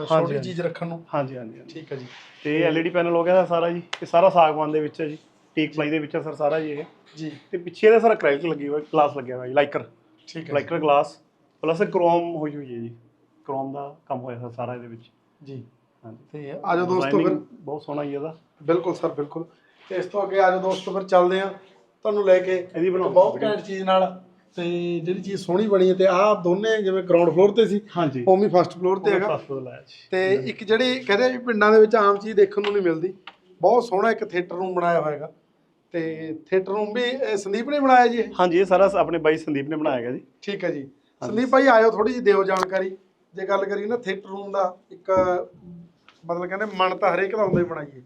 ਛੋਟੀ। ਚੀਜ਼ ਰੱਖਣ ਨੂੰ। ਹਾਂਜੀ ਹਾਂਜੀ। ਠੀਕ ਹੈ ਜੀ। ਤੇ ਐਲਈਡੀ ਪੈਨਲ ਹੋ ਗਿਆ ਸਾਰਾ ਜੀ। ਇਹ ਸਾਰਾ ਸਾਗਵਾਨ ਦੇ ਵਿੱਚ ਹੈ ਜੀ। ਟੀਕ ਪਲਾਈ ਦੇ ਵਿੱਚ ਸਰ ਸਾਰਾ ਜੀ ਇਹ। ਜੀ। ਤੇ ਪਿੱਛੇ ਇਹਦਾ ਸਾਰਾ ਕ੍ਰੈਡਿਟ ਲੱਗੀ ਹੋਇਆ ਗਲਾਸ ਲੱਗਿਆ ਹੋਇਆ ਜੀ ਲਾਈਕਰ ਠੀਕ ਹੈ ਜੀ। ਲਾਈਕਰ ਗਲਾਸ ਪਲੱਸ ਕ੍ਰੋਮ ਹੋਈ ਹੋਈ ਹੈ ਜੀ। ਕ੍ਰੋਮ ਦਾ ਕੰਮ ਹੋਇਆ ਸਰ ਸਾਰਾ ਇਹਦੇ ਵਿੱਚ। ਜੀ। ਹਾਂਜੀ। ਤੇ ਆਜੋ ਦੋਸਤੋ ਫਿਰ। Designing ਬਹੁਤ ਸੋਹਣਾ ਹੀ ਇਹਦਾ। ਬਿਲਕੁਲ ਸਰ ਬਿਲਕੁਲ। ਤੇ ਇਸ ਤੋਂ ਅੱਗੇ ਆਜੋ ਦੋਸਤੋ ਫਿਰ ਚੱਲਦੇ ਆ ਤੁਹਾਨੂੰ ਲੈ ਕੇ ਇਹਦੀ ਬਣਾਓ ਬਹੁਤ ਘੈਂਟ ਚੀਜ਼ ਨਾਲ ਤੇ ਜਿਹੜੀ ਚੀਜ਼ ਸੋਹਣੀ ਬਣੀ ਹੈ ਤੇ ਆਹ ਦੋਨੇ ਜਿਵੇਂ ਗਰਾਊਂਡ ਫਲੋਰ ਤੇ ਸੀ ਹਾਂਜੀ। ਉਵੇਂ ਫਸਟ ਫਲੋਰ ਤੇ ਹੈਗਾ। ਫਸਟ ਲਾਇਆ ਜੀ ਤੇ ਇੱਕ ਜਿਹੜੀ ਕਹਿੰਦੇ ਆ ਵੀ ਪਿੰਡਾਂ ਦੇ ਵਿੱਚ ਆਮ ਚੀਜ਼ ਦੇਖਣ ਨੂੰ ਨਹੀਂ ਮਿਲਦੀ। ਬਹੁਤ ਸੋਹਣਾ ਇੱਕ ਥੀਏਟਰ ਰੂਮ ਬਣਾਇਆ ਹੋਇਆ ਹੈਗਾ। ਤੇ ਥੀਏਟਰ ਰੂਮ ਵੀ ਇਹ ਸੰਦੀਪ ਨੇ ਬਣਾਇਆ ਜੀ ਇਹ? ਹਾਂਜੀ ਇਹ ਸਾਰਾ ਆਪਣੇ ਬਾਈ ਸੰਦੀਪ ਨੇ ਬਣਾਇਆ ਗਿਆ ਜੀ। ਠੀਕ ਹੈ ਜੀ। ਸੰਦੀਪ ਭਾਈ ਆਇਓ ਥੋੜੀ ਜਿਹੀ ਦਿਓ ਜਾਣਕਾਰੀ। ਜੇ ਗੱਲ ਕਰੀਏ ਨਾ ਥੀਏਟਰ ਰੂਮ ਦਾ ਇੱਕ ਮਤਲਬ ਕਹਿੰਦੇ ਮਨ ਤਾਂ ਹਰੇਕ ਦਾ ਹੁੰਦਾ ਹੀ ਬਣਾਈਏ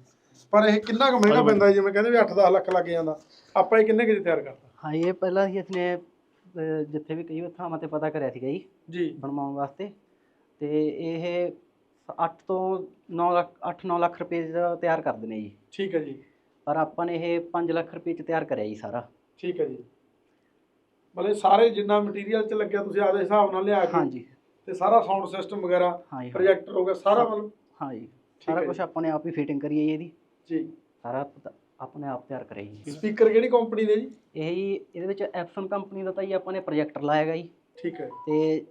ਪਰ ਇਹ ਕਿੰਨਾ ਕੁ ਮਹਿੰਗਾ ਪੈਂਦਾ? ਜਿਵੇਂ ਕਹਿੰਦੇ ਵੀ 8-10 ਲੱਖ ਲੱਗ ਜਾਂਦਾ। ਆਪਾਂ ਇਹ ਕਿੰਨੇ ਕੁ 'ਚ ਤਿਆਰ ਕਰਤਾ? ਹਾਂ ਇਹ ਪਹਿਲਾਂ ਹੀ ਇਸਨੇ ਅਹ, ਜਿੱਥੇ ਵੀ ਕਈ ਥਾਵਾਂ ਤੇ ਪਤਾ ਕਰਿਆ ਸੀਗਾ ਜੀ ਜੀ। ਬਣਵਾਉਣ ਵਾਸਤੇ। ਤੇ ਇਹ 8 ਤੋਂ 9 ਲੱਖ 8-9 ਲੱਖ ਰੁਪਏ ਦਾ ਤਿਆਰ ਕਰਦੇ ਨੇ ਜੀ। ਠੀਕ ਹੈ ਜੀ। ਪਰ ਆਪਾਂ ਨੇ ਇਹ 5 ਲੱਖ ਰੁਪਏ ਚ ਤਿਆਰ ਕਰਿਆ ਜੀ ਸਾਰਾ। ਠੀਕ ਹੈ ਜੀ। ਮਤਲਬ ਸਾਰੇ ਜਿੰਨਾ ਮਟੀਰੀਅਲ 'ਚ ਲੱਗਿਆ ਤੁਸੀਂ ਆਪਦੇ ਹਿਸਾਬ ਨਾਲ ਲਿਆ ਕੇ ਹਾਂਜੀ। ਤੇ ਸਾਰਾ ਸਾਊਂਡ ਸਿਸਟਮ ਵਗੈਰਾ ਹਾਂ। ਪ੍ਰੋਜੈਕਟਰ ਹੋ ਗਿਆ ਸਾਰਾ ਮਤਲਬ ਹਾਂ ਜੀ। ਸਾਰਾ। ਕੁਝ ਆਪਾਂ ਨੇ ਆਪ ਹੀ ਫਿਟਿੰਗ ਕਰੀ ਹੈ ਜੀ ਇਹਦੀ। ਜੀ। ਸਾਰਾ ਪਤਾ- ਆਪਣੇ ਆਪ ਤਿਆਰ ਕਰਿਆ ਜੀ। ਸਪੀਕਰ ਕਿਹੜੀ ਕੰਪਨੀ ਦੇ ਜੀ? ਇਹ ਜੀ ਇਹਦੇ ਵਿੱਚ ਐਪਸਨ ਕੰਪਨੀ ਦਾ ਤਾਂ ਜੀ ਆਪਾਂ ਨੇ ਪ੍ਰੋਜੈਕਟਰ ਲਾਇਆ ਗਾ ਜੀ। ਠੀਕ ਹੈ। ਤੇ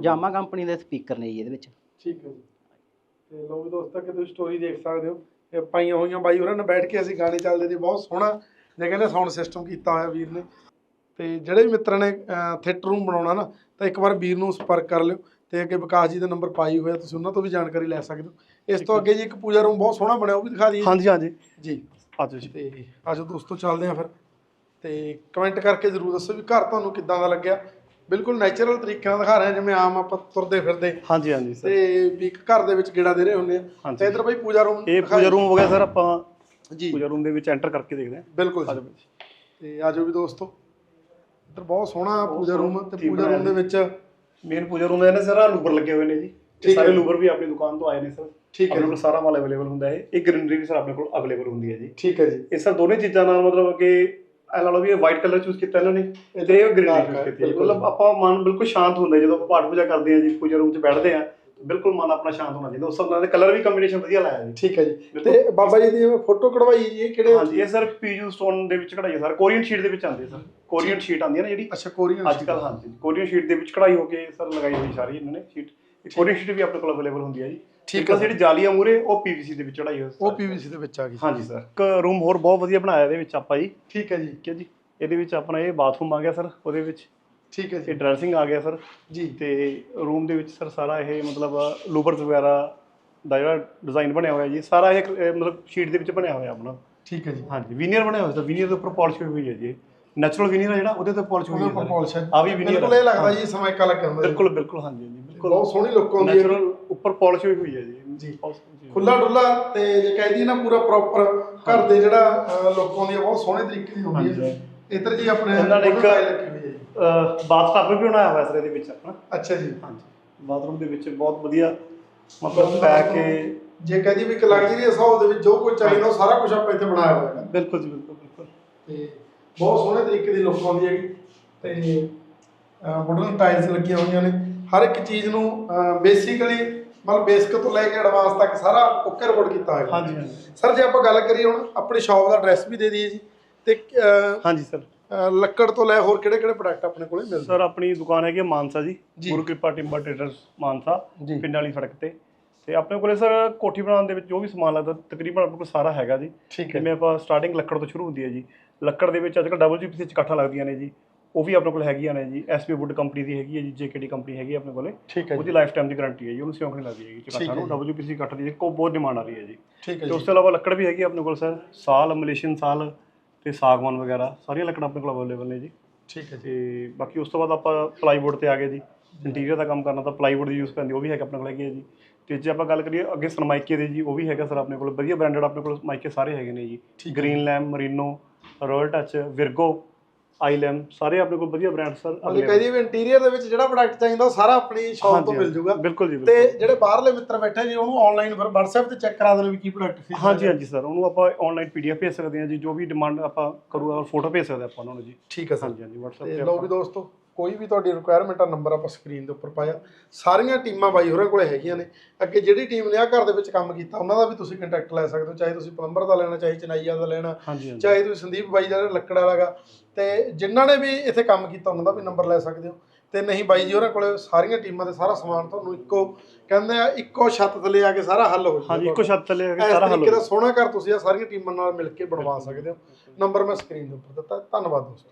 ਜਾਮਾ। ਕੰਪਨੀ ਦੇ ਸਪੀਕਰ ਨੇ ਜੀ ਇਹਦੇ ਵਿੱਚ। ਠੀਕ ਹੈ ਜੀ। ਤੇ ਲੋ ਵੀ ਦੋਸਤੋ ਕਿ ਤੁਸੀਂ ਸਟੋਰੀ ਦੇਖ ਸਕਦੇ ਹੋ। ਇਹ ਪਾਈਆਂ ਹੋਈਆਂ ਬਾਈ ਹੋਰਾਂ ਨੇ ਬੈਠ ਕੇ ਅਸੀਂ ਗਾਣੇ ਚੱਲਦੇ ਸੀ ਬਹੁਤ ਸੋਹਣਾ ਜੇ ਕਹਿੰਦੇ ਸਾਊਂਡ ਸਿਸਟਮ ਕੀਤਾ ਹੋਇਆ ਵੀਰ ਨੇ। ਤੇ ਜਿਹੜੇ ਵੀ ਮਿੱਤਰਾਂ ਨੇ ਥੀਏਟਰ ਰੂਮ ਬਣਾਉਣਾ ਨਾ ਤਾਂ ਇੱਕ ਵਾਰ ਵੀਰ ਨੂੰ ਸੰਪਰਕ ਕਰ ਲਿਓ। ਤੇ ਅੱਗੇ ਵਿਕਾਸ ਜੀ ਦਾ ਨੰਬਰ ਪਾਈ ਹੋਇਆ ਤੁਸੀਂ ਉਹਨਾਂ ਤੋਂ ਵੀ ਜਾਣਕਾਰੀ ਲੈ ਸਕਦੇ ਹੋ। ਇਸ ਤੋਂ ਅੱਗੇ ਜੀ ਇੱਕ ਪੂਜਾ ਰੂਮ ਬਹੁਤ ਸੋਹਣਾ ਬਣਿਆ ਉਹ ਵੀ ਦਿਖਾ ਦਈਏ। ਹਾਂਜੀ ਹਾਂਜੀ। ਜੀ। ਆਜੋ ਜੀ। ਤੇ ਆਜੋ ਦੋਸਤੋ ਚੱਲਦੇ ਆਂ ਫਿਰ। ਤੇ ਕਮੈਂਟ ਕਰਕੇ ਜਰੂਰ ਦੱਸੋ ਵੀ ਘਰ ਤੁਹਾਨੂੰ ਕਿੱਦਾਂ ਦਾ ਲੱਗਿਆ। ਬਿਲਕੁਲ ਨੇਚਰਲ ਤਰੀਕੇ ਨਾਲ ਦਿਖਾ ਰਹੇ ਹਾਂ ਜਿਵੇਂ ਆਮ ਆਪਾਂ ਤੁਰਦੇ ਫਿਰਦੇ। ਹਾਂਜੀ ਹਾਂਜੀ ਸਰ। ਤੇ ਵੀ ਇੱਕ ਘਰ ਦੇ ਵਿੱਚ ਗੇੜਾ ਦੇ ਰਹੇ ਹੁੰਦੇ ਆ। ਤੇ ਇਧਰ ਬਈ ਪੂਜਾ ਰੂਮ ਇਹ ਪੂਜਾ ਰੂਮ ਹੋ ਗਿਆ ਸਰ ਆਪਾਂ ਜੀ। ਪੂਜਾ ਰੂਮ ਦੇ ਵਿੱਚ ਐਂਟਰ ਕਰਕੇ ਦੇਖਦੇ ਹਾਂ। ਬਿਲਕੁਲ। ਤੇ ਆਜੋ ਵੀ ਦੋਸਤੋ। ਇੱਧਰ ਬਹੁਤ ਸੋਹਣਾ ਪੂਜਾ ਰੂਮ ਤੇ ਪੂਜਾ ਰੂਮ ਦੇ ਵਿੱਚ ਮੇਨ ਪੂਜਾ ਰੂਮ ਦੇ ਨੇ ਸਾਰਾ ਲੂਬਰ ਲੱਗੇ ਹੋਏ ਨੇ ਜੀ ਠੀਕ ਇਹ ਸਾਰੇ ਹੈ। ਲੂਬਰ ਵੀ ਆਪਣੀ ਦੁਕਾਨ ਤੋਂ ਆਏ ਨੇ ਸਰ ਠੀਕ ਹੈ ਆਪਣੇ। ਕੋਲ ਸਾਰਾ ਮਾਲ ਅਵੇਲੇਬਲ ਹੁੰਦਾ ਹੈ ਇਹ ਗ੍ਰੀਨਰੀ ਵੀ ਸਰ ਆਪਣੇ ਕੋਲ ਅਵੇਲੇਬਲ ਹੁੰਦੀ ਹੈ ਜੀ ਠੀਕ ਹੈ ਜੀ ਇਹ ਸਰ ਦੋਨੇ ਚੀਜ਼ਾਂ ਨਾਲ ਮਤਲਬ ਕਿ ਐ ਲਾ ਲਓ ਵੀ ਇਹ ਵਾਈਟ ਕਲਰ ਚੂਜ਼ ਕੀਤਾ ਇਹਨਾਂ ਨੇ ਤੇ ਇਹ ਗ੍ਰੀਨਰੀ ਚੂਜ਼ ਹੈ, ਕੀਤੀ ਹੈ। ਮਤਲਬ ਆਪਾਂ ਮਨ ਬਿਲਕੁਲ ਸ਼ਾਂਤ ਹੁੰਦਾ ਜਦੋਂ ਆਪਾਂ ਪਾਠ ਪੂਜਾ ਕਰਦੇ ਆ ਜੀ ਪੂਜਾ ਰੂਮ 'ਚ ਬੈਠਦੇ ਆ ਬਿਲਕੁਲ ਮਨ ਆਪਣਾ ਸ਼ਾਂਤ ਹੋਣਾ ਚਾਹੀਦਾ ਉਸ ਹਿਸਾਬ ਨਾਲ ਕਲਰ ਵੀ ਕੰਬੀਨੇਸ਼ਨ ਵਧੀਆ ਲਾਇਆ ਜੀ। ਠੀਕ ਹੈ ਜੀ। ਤੇ ਬਾਬਾ ਜੀ ਦੀ ਫੋਟੋ ਕਢਵਾਈ ਜੀ ਇਹ ਕਿਹੜੇ ਹਾਂਜੀ ਇਹ ਸਰ ਪੀਯੂ ਸਟੋਨ ਦੇ ਵਿੱਚ ਕਢਾਈ ਹੈ ਸਰ ਕੋਰੀਅਨ ਸ਼ੀਟ ਦੇ ਵਿੱਚ ਆਉਂਦੀ ਹੈ ਸਰ। ਕੋਰੀਅਨ ਸ਼ੀਟ ਆਉਂਦੀ ਹੈ ਨਾ ਜਿਹੜੀ? ਅੱਛਾ ਕੋਰੀਅਨ ਅੱਜ ਕੱਲ ਹਾਂਜੀ ਕੋਰੀਅਨ ਸ਼ੀਟ ਦੇ ਵਿੱਚ ਕਢਾਈ ਹੋ ਕੇ ਸਰ ਲਗਾਈ ਹੋਈ ਸਾਰੀ ਇਹਨਾਂ ਨੇ ਸ਼ੀਟ ਕੋਰੀਅਨ ਸ਼ੀਟ ਵੀ ਆਪਣੇ ਕੋਲ ਅਵੇਲੇਬਲ ਹੁੰਦੀ ਹੈ ਜੀ। ਠੀਕ ਹੈ ਹੈ ਜਿਹੜੀ ਜਾਲੀਆਂ ਮੂਰੇ ਉਹ ਪੀਵੀਸੀ ਦੇ ਵਿੱਚ ਚੜਾਈ ਹੋਈ ਉਹ ਪੀਵੀਸੀ ਦੇ ਵਿੱਚ ਆ ਗਈ। ਹਾਂਜੀ ਸਰ। ਇੱਕ ਰੂਮ ਹੋਰ ਬਹੁਤ ਵਧੀਆ ਬਣਾਇਆ ਇਹਦੇ ਵਿੱਚ ਆਪਾਂ ਜੀ। ਠੀਕ ਹੈ ਜੀ। ਠੀਕ ਹੈ ਜੀ। ਇਹਦੇ ਵਿੱਚ ਆਪਣਾ ਇਹ ਬਾਥਰੂਮ ਆ ਗਿਆ ਸਰ ਉਹਦੇ ਵਿੱਚ। ਠੀਕ ਹੈ ਇਹ ਜੀ ਡਰੈਸਿੰਗ ਆ ਗਿਆ ਸਰ ਜੀ। ਤੇ ਰੂਮ ਦੇ ਵਿੱਚ ਸਰ ਸਾਰਾ ਇਹ ਮਤਲਬ ਲੂਬਰਸ ਵਗੈਰਾ ਦਾ ਜਿਹੜਾ ਡਿਜ਼ਾਈਨ ਬਣਿਆ ਹੋਇਆ ਜੀ ਸਾਰਾ ਇਹ ਇਹ ਮਤਲਬ ਸ਼ੀਟ ਦੇ ਵਿੱਚ ਬਣਿਆ ਹੋਇਆ ਆਪਣਾ। ਠੀਕ ਹੈ ਜੀ। ਹਾਂਜੀ ਵੀਨੀਅਰ ਬਣਿਆ ਹੋਇਆ ਸਰ ਵੀਨੀਅਰ ਦੇ ਉੱਪਰ ਪਾਲਿਸ਼ ਹੋਈ ਹੋਈ ਹੈ ਜੀ। ਨੈਚੁਰਲ ਵੀਨੀਅਰ ਜਿਹੜਾ ਉਹਦੇ ਤੇ ਪਾਲਿਸ਼ ਹੋਈ ਉਹਦੇ ਹੋਈ ਉੱਪਰ ਹੈ ਪਾਲਿਸ਼ ਹੈ। ਆ ਵੀ veneer ਬਿਲਕੁਲ ਇਹ। ਲੱਗਦਾ ਜੀ ਸਮਾਇਕਾ ਲੱਗਿਆ ਹੁੰਦਾ ਜੀ। ਬਿਲਕੁਲ ਬਿਲਕੁਲ ਹਾਂਜੀ ਹਾਂਜੀ ਬਿਲਕੁਲ। ਬਹੁਤ ਸੋਹਣੀ ਲੁੱਕ ਆਉਂਦੀ ਹੈ ਨੈਚੁਰਲ ਉੱਪਰ ਪਾਲਿਸ਼ ਹੋਈ ਹੋਈ ਹੈ ਜੀ। ਜੀ। ਜੀ ਖੁੱਲਾ ਡੁੱਲਾ ਤੇ ਜੇ ਕਹਿੰਦੀ ਨਾ ਪੂਰਾ ਪ੍ਰੋਪਰ ਘਰ ਦੇ ਜਿਹੜਾ ਲੁੱਕ ਆਉਂਦੀ ਹੈ ਬਹੁਤ ਸੋਹਣੇ ਤਰੀਕੇ ਦੀ ਹੁੰਦੀ ਹੈ ਇੱਧਰ ਜੀ ਆਪਣੇ ਇਹਨਾਂ ਨੇ ਇੱਕ- photo style ਲੱਗੀ ਹੋਈ ਹੈ ਜੀ। ਬਾਥ ਟੱਬ ਵੀ ਬਣਾਇਆ ਹੋਇਆ ਸਰ ਇਹਦੇ ਵਿੱਚ ਆਪਣਾ। ਅੱਛਾ ਜੀ। ਹਾਂਜੀ। ਬਾਥਰੂਮ ਦੇ ਵਿੱਚ ਬਹੁਤ ਵਧੀਆ ਮਤਲਬ ਪੈ ਕੇ ਜੇ ਕਹਿੰਦੀ ਵੀ ਇੱਕ ਲਗਜ਼ਰੀਅਸ ਹਾਊਸ ਦੇ ਵਿੱਚ ਜੋ ਕੁਝ ਚਾਹੀਦਾ ਉਹ ਸਾਰਾ ਕੁਝ ਆਪਾਂ ਇੱਥੇ ਬਣਾਇਆ ਹੋਇਆ ਹੈ ਬਿਲਕੁਲ ਜੀ ਬਿਲਕੁਲ ਬਿਲਕੁਲ। ਤੇ ਬਹੁਤ ਸੋਹਣੇ ਤਰੀਕੇ ਦੀ ਲੁੱਕ ਆਉਂਦੀ ਹੈਗੀ। ਤੇ ਵੁਡਨ ਟਾਈਲਸ ਲੱਗੀਆਂ ਹੋਈਆਂ ਨੇ। ਹਰ ਇੱਕ ਚੀਜ਼ ਨੂੰ ਬੇਸਿਕਲੀ ਮਤਲਬ ਬੇਸਿਕ ਤੋਂ ਲੈ ਕੇ ਐਡਵਾਂਸ ਤੱਕ ਸਾਰਾ ਓਕੇ ਰਿਪੋਰਟ ਕੀਤਾ ਹੋਇਆ। ਹਾਂਜੀ ਹਾਂਜੀ। ਸਰ ਜੇ ਆਪਾਂ ਗੱਲ ਕਰੀਏ ਹੁਣ ਆਪਣੀ ਸ਼ਾਪ ਦਾ ਐਡਰੈਸ ਵੀ ਦੇ ਦਈਏ ਜੀ। ਤੇ ਹਾਂਜੀ ਸਰ ਲੱਕੜ ਤੋਂ ਲੈ ਹੋਰ ਕਿਹੜੇ ਕਿਹੜੇ ਪ੍ਰੋਡਕਟ ਆਪਣੇ ਕੋਲੇ ਮਿਲਦੇ? ਸਰ ਆਪਣੀ ਦੁਕਾਨ ਹੈਗੀ ਹੈ ਮਾਨਸਾ ਜੀ। ਗੁਰੂ ਕਿਰਪਾ ਟਿੰਬਰ ਟ੍ਰੇਡਰਸ ਮਾਨਸਾ। ਪਿੰਡ ਵਾਲੀ ਸੜਕ ਤੇ। ਤੇ ਆਪਣੇ ਕੋਲੇ ਸਰ ਕੋਠੀ ਬਣਾਉਣ ਦੇ ਵਿੱਚ ਜੋ ਵੀ ਸਮਾਨ ਲੱਗਦਾ ਤਕਰੀਬਨ ਆਪਣੇ ਕੋਲ ਸਾਰਾ ਹੈਗਾ ਜੀ। ਜਿਵੇਂ ਆਪਾਂ ਸਟਾਰਟਿੰਗ ਲੱਕੜ ਤੋਂ ਸ਼ੁਰੂ ਹੁੰਦੀ ਹੈ ਜੀ। ਲੱਕੜ ਦੇ ਵਿੱਚ ਅੱਜਕੱਲ ਡਬਲਯੂਪੀਸੀ ਚ ਕਾਠਾਂ ਲੱਗਦੀਆਂ ਨੇ ਜੀ। ਉਹ ਵੀ ਆਪਣੇ ਕੋਲ ਹੈਗੀਆਂ ਨੇ ਜੀ। ਐਸਪੀ ਵੁੱਡ ਕੰਪਨੀ ਦੀ ਹੈਗੀ ਹੈ ਜੀ ਜੇਕੇਡੀ ਕੰਪਨੀ ਹੈਗੀ ਆਪਣੇ ਕੋਲੇ। ਉਹਦੀ ਲਾਈਫ ਟਾਈਮ ਦੀ ਗਾਰੰਟੀ ਹੈ ਜੀ। ਉਹਨੂੰ ਸਿਉਂਕ ਨਹੀਂ ਲੱਗਦੀ ਹੈਗੀ ਠੀਕ ਕਾਠਾਂ ਹੈ ਨੂੰ ਡਬਲਯੂਪੀਸੀ ਕਾਠ ਦੀ ਕੋ ਬਹੁਤ ਡਿਮਾਂਡ ਆ ਰਹੀ ਹੈ ਜੀ। ਠੀਕ ਹੈ ਤੇ ਉਸ ਤੋਂ ਇਲਾਵਾ ਲੱਕੜ ਵੀ ਹੈਗੀ ਆਪਣੇ ਕੋਲ ਸਰ। ਸਾਲ ਮਲੇਸ਼ੀਅਨ ਸਾਲ ਤੇ ਸਾਗਵਾਨ ਵਗੈਰਾ ਸਾਰੀਆਂ ਲੱਕੜਾਂ ਆਪਣੇ ਕੋਲ ਅਵੇਲੇਬਲ ਨੇ ਜੀ। ਠੀਕ ਹੈ ਜੀ। ਤੇ ਬਾਕੀ ਉਸ ਤੋਂ ਬਾਅਦ ਆਪਾਂ ਪਲਾਈਵੁੱਡ ਤੇ ਆ ਗਏ ਜੀ। ਇੰਟੀਰੀਅਰ ਦਾ ਕੰਮ ਕਰਨਾ ਤਾਂ ਪਲਾਈਵੁੱਡ ਦੀ ਯੂਜ਼ ਪੈਂਦੀ ਉਹ ਵੀ ਹੈਗਾ ਆਪਣੇ ਕੋਲ ਹੈਗੀ ਹੈ ਜੀ। ਤੇ ਜੇ ਆਪਾਂ ਗੱਲ ਕਰੀਏ ਅੱਗੇ ਸਰਮਾਈਕੇ ਦੇ ਜੀ ਉਹ ਵੀ ਹੈਗਾ ਸਰ ਆਪਣੇ ਕੋਲ। ਵਧੀਆ ਬ੍ਰਾਂਡਡ ਆਪਣੇ ਕੋਲ ਮਾਈਕੇ ਸਾਰੇ ਹੈਗੇ ਨੇ ਜੀ। Greenlam Merino royal touch Virgo ਆਈਲੈਮ ਸਾਰੇ ਆਪਣੇ ਕੋਲ ਵਧੀਆ ਬ੍ਰਾਂਡ ਸਰ ਮਤਲਬ ਕਹਦੀ ਵੀ ਇੰਟੀਰੀਅਰ ਦੇ ਵਿੱਚ ਜਿਹੜਾ ਪ੍ਰੋਡਕਟ ਚਾਹੀਦਾ ਉਹ ਸਾਰਾ ਆਪਣੀ ਸ਼ਾਪ ਤੋਂ ਮਿਲ ਜਾਊਗਾ ਬਿਲਕੁਲ ਜੀ ਤੇ ਜਿਹੜੇ ਬਾਹਰਲੇ ਮਿੱਤਰ ਬੈਠੇ ਜੀ ਉਹਨੂੰ ਆਨਲਾਈਨ ਫਿਰ WhatsApp ਤੇ ਚੈੱਕ ਕਰਾ ਦੇਣ ਵੀ ਕੀ ਪ੍ਰੋਡਕਟ ਸੀ। ਹਾਂਜੀ ਹਾਂਜੀ ਸਰ ਉਹਨੂੰ ਆਪਾਂ ਆਨਲਾਈਨ ਪੀਡੀਐਫ ਭੇਜ ਸਕਦੇ ਹਾਂ ਜੀ ਜੋ ਵੀ ਡਿਮਾਂਡ ਆਪਾਂ ਕਰੂਗਾ ਔਰ ਫੋਟੋ ਭੇਜ ਸਕਦੇ ਆਪਾਂ ਉਹਨਾਂ ਨੂੰ ਜੀ। ਠੀਕ ਹੈ ਸਰ। ਹਾਂਜੀ ਹਾਂਜੀ WhatsApp ਤੇ ਲਓ ਵੀ ਦੋਸਤੋ ਕੋਈ ਵੀ ਤੁਹਾਡੀ ਰਿਕੁਆਇਰਮੈਂਟ ਆ ਨੰਬਰ ਆਪਾਂ ਸਕਰੀਨ ਦੇ ਉੱਪਰ ਪਾਇਆ। ਸਾਰੀਆਂ ਟੀਮਾਂ ਬਾਈ ਹੋਰਾਂ ਕੋਲੇ ਹੈਗੀਆਂ ਨੇ। ਅੱਗੇ ਜਿਹੜੀ ਟੀਮ ਨੇ ਆ ਘਰ ਦੇ ਵਿੱਚ ਕੰਮ ਕੀਤਾ ਉਹਨਾਂ ਦਾ ਵੀ ਤੁਸੀਂ ਕੰਟੈਕਟ ਲੈ ਸਕਦੇ ਹੋ ਚਾਹੇ ਤੁਸੀਂ ਪਲੰਬਰ ਦਾ ਲੈਣਾ ਚਾਹੇ ਚਨਾਈਆ ਦਾ ਲੈਣਾ ਚਾਹੇ ਤੁਸੀਂ ਸੰਦੀਪ ਬਾਈ ਦਾ ਲੱਕੜ ਵਾਲਾਗਾ। ਤੇ ਜਿਨ੍ਹਾਂ ਨੇ ਵੀ ਇੱਥੇ ਕੰਮ ਕੀਤਾ ਉਹਨਾਂ ਦਾ ਵੀ ਨੰਬਰ ਲੈ ਸਕਦੇ ਹੋ। ਤੇ ਨਹੀਂ ਬਾਈ ਜੀ ਹੋਰਾਂ ਕੋਲੇ ਸਾਰੀਆਂ ਟੀਮਾਂ ਦੇ ਸਾਰਾ ਸਮਾਨ ਤੁਹਾਨੂੰ ਇੱਕੋ ਕਹਿੰਦੇ ਆ ਇੱਕੋ ਛੱਤ ਥੱਲੇ ਆ ਕੇ ਸਾਰਾ ਹੱਲ ਹੋ ਜਾਊਗਾ ਹਾਂਜੀ ਇੱਕੋ ਛੱਤ ਥੱਲੇ ਆ ਕੇ ਸਾਰਾ ਹੱਲ ਹੋ ਦਾ ਸੋਹਣਾ ਘਰ ਤੁਸੀਂ ਆ ਸਾਰੀਆਂ ਟੀਮਾਂ ਨਾਲ ਮਿਲ ਕੇ ਬਣਵਾ ਸਕਦੇ ਹੋ। ਨੰਬਰ ਮੈਂ ਸਕਰੀਨ ਦੇ ਉੱਪਰ ਦਿੱਤਾ। ਧੰਨਵਾਦ ਦੋਸਤੋ।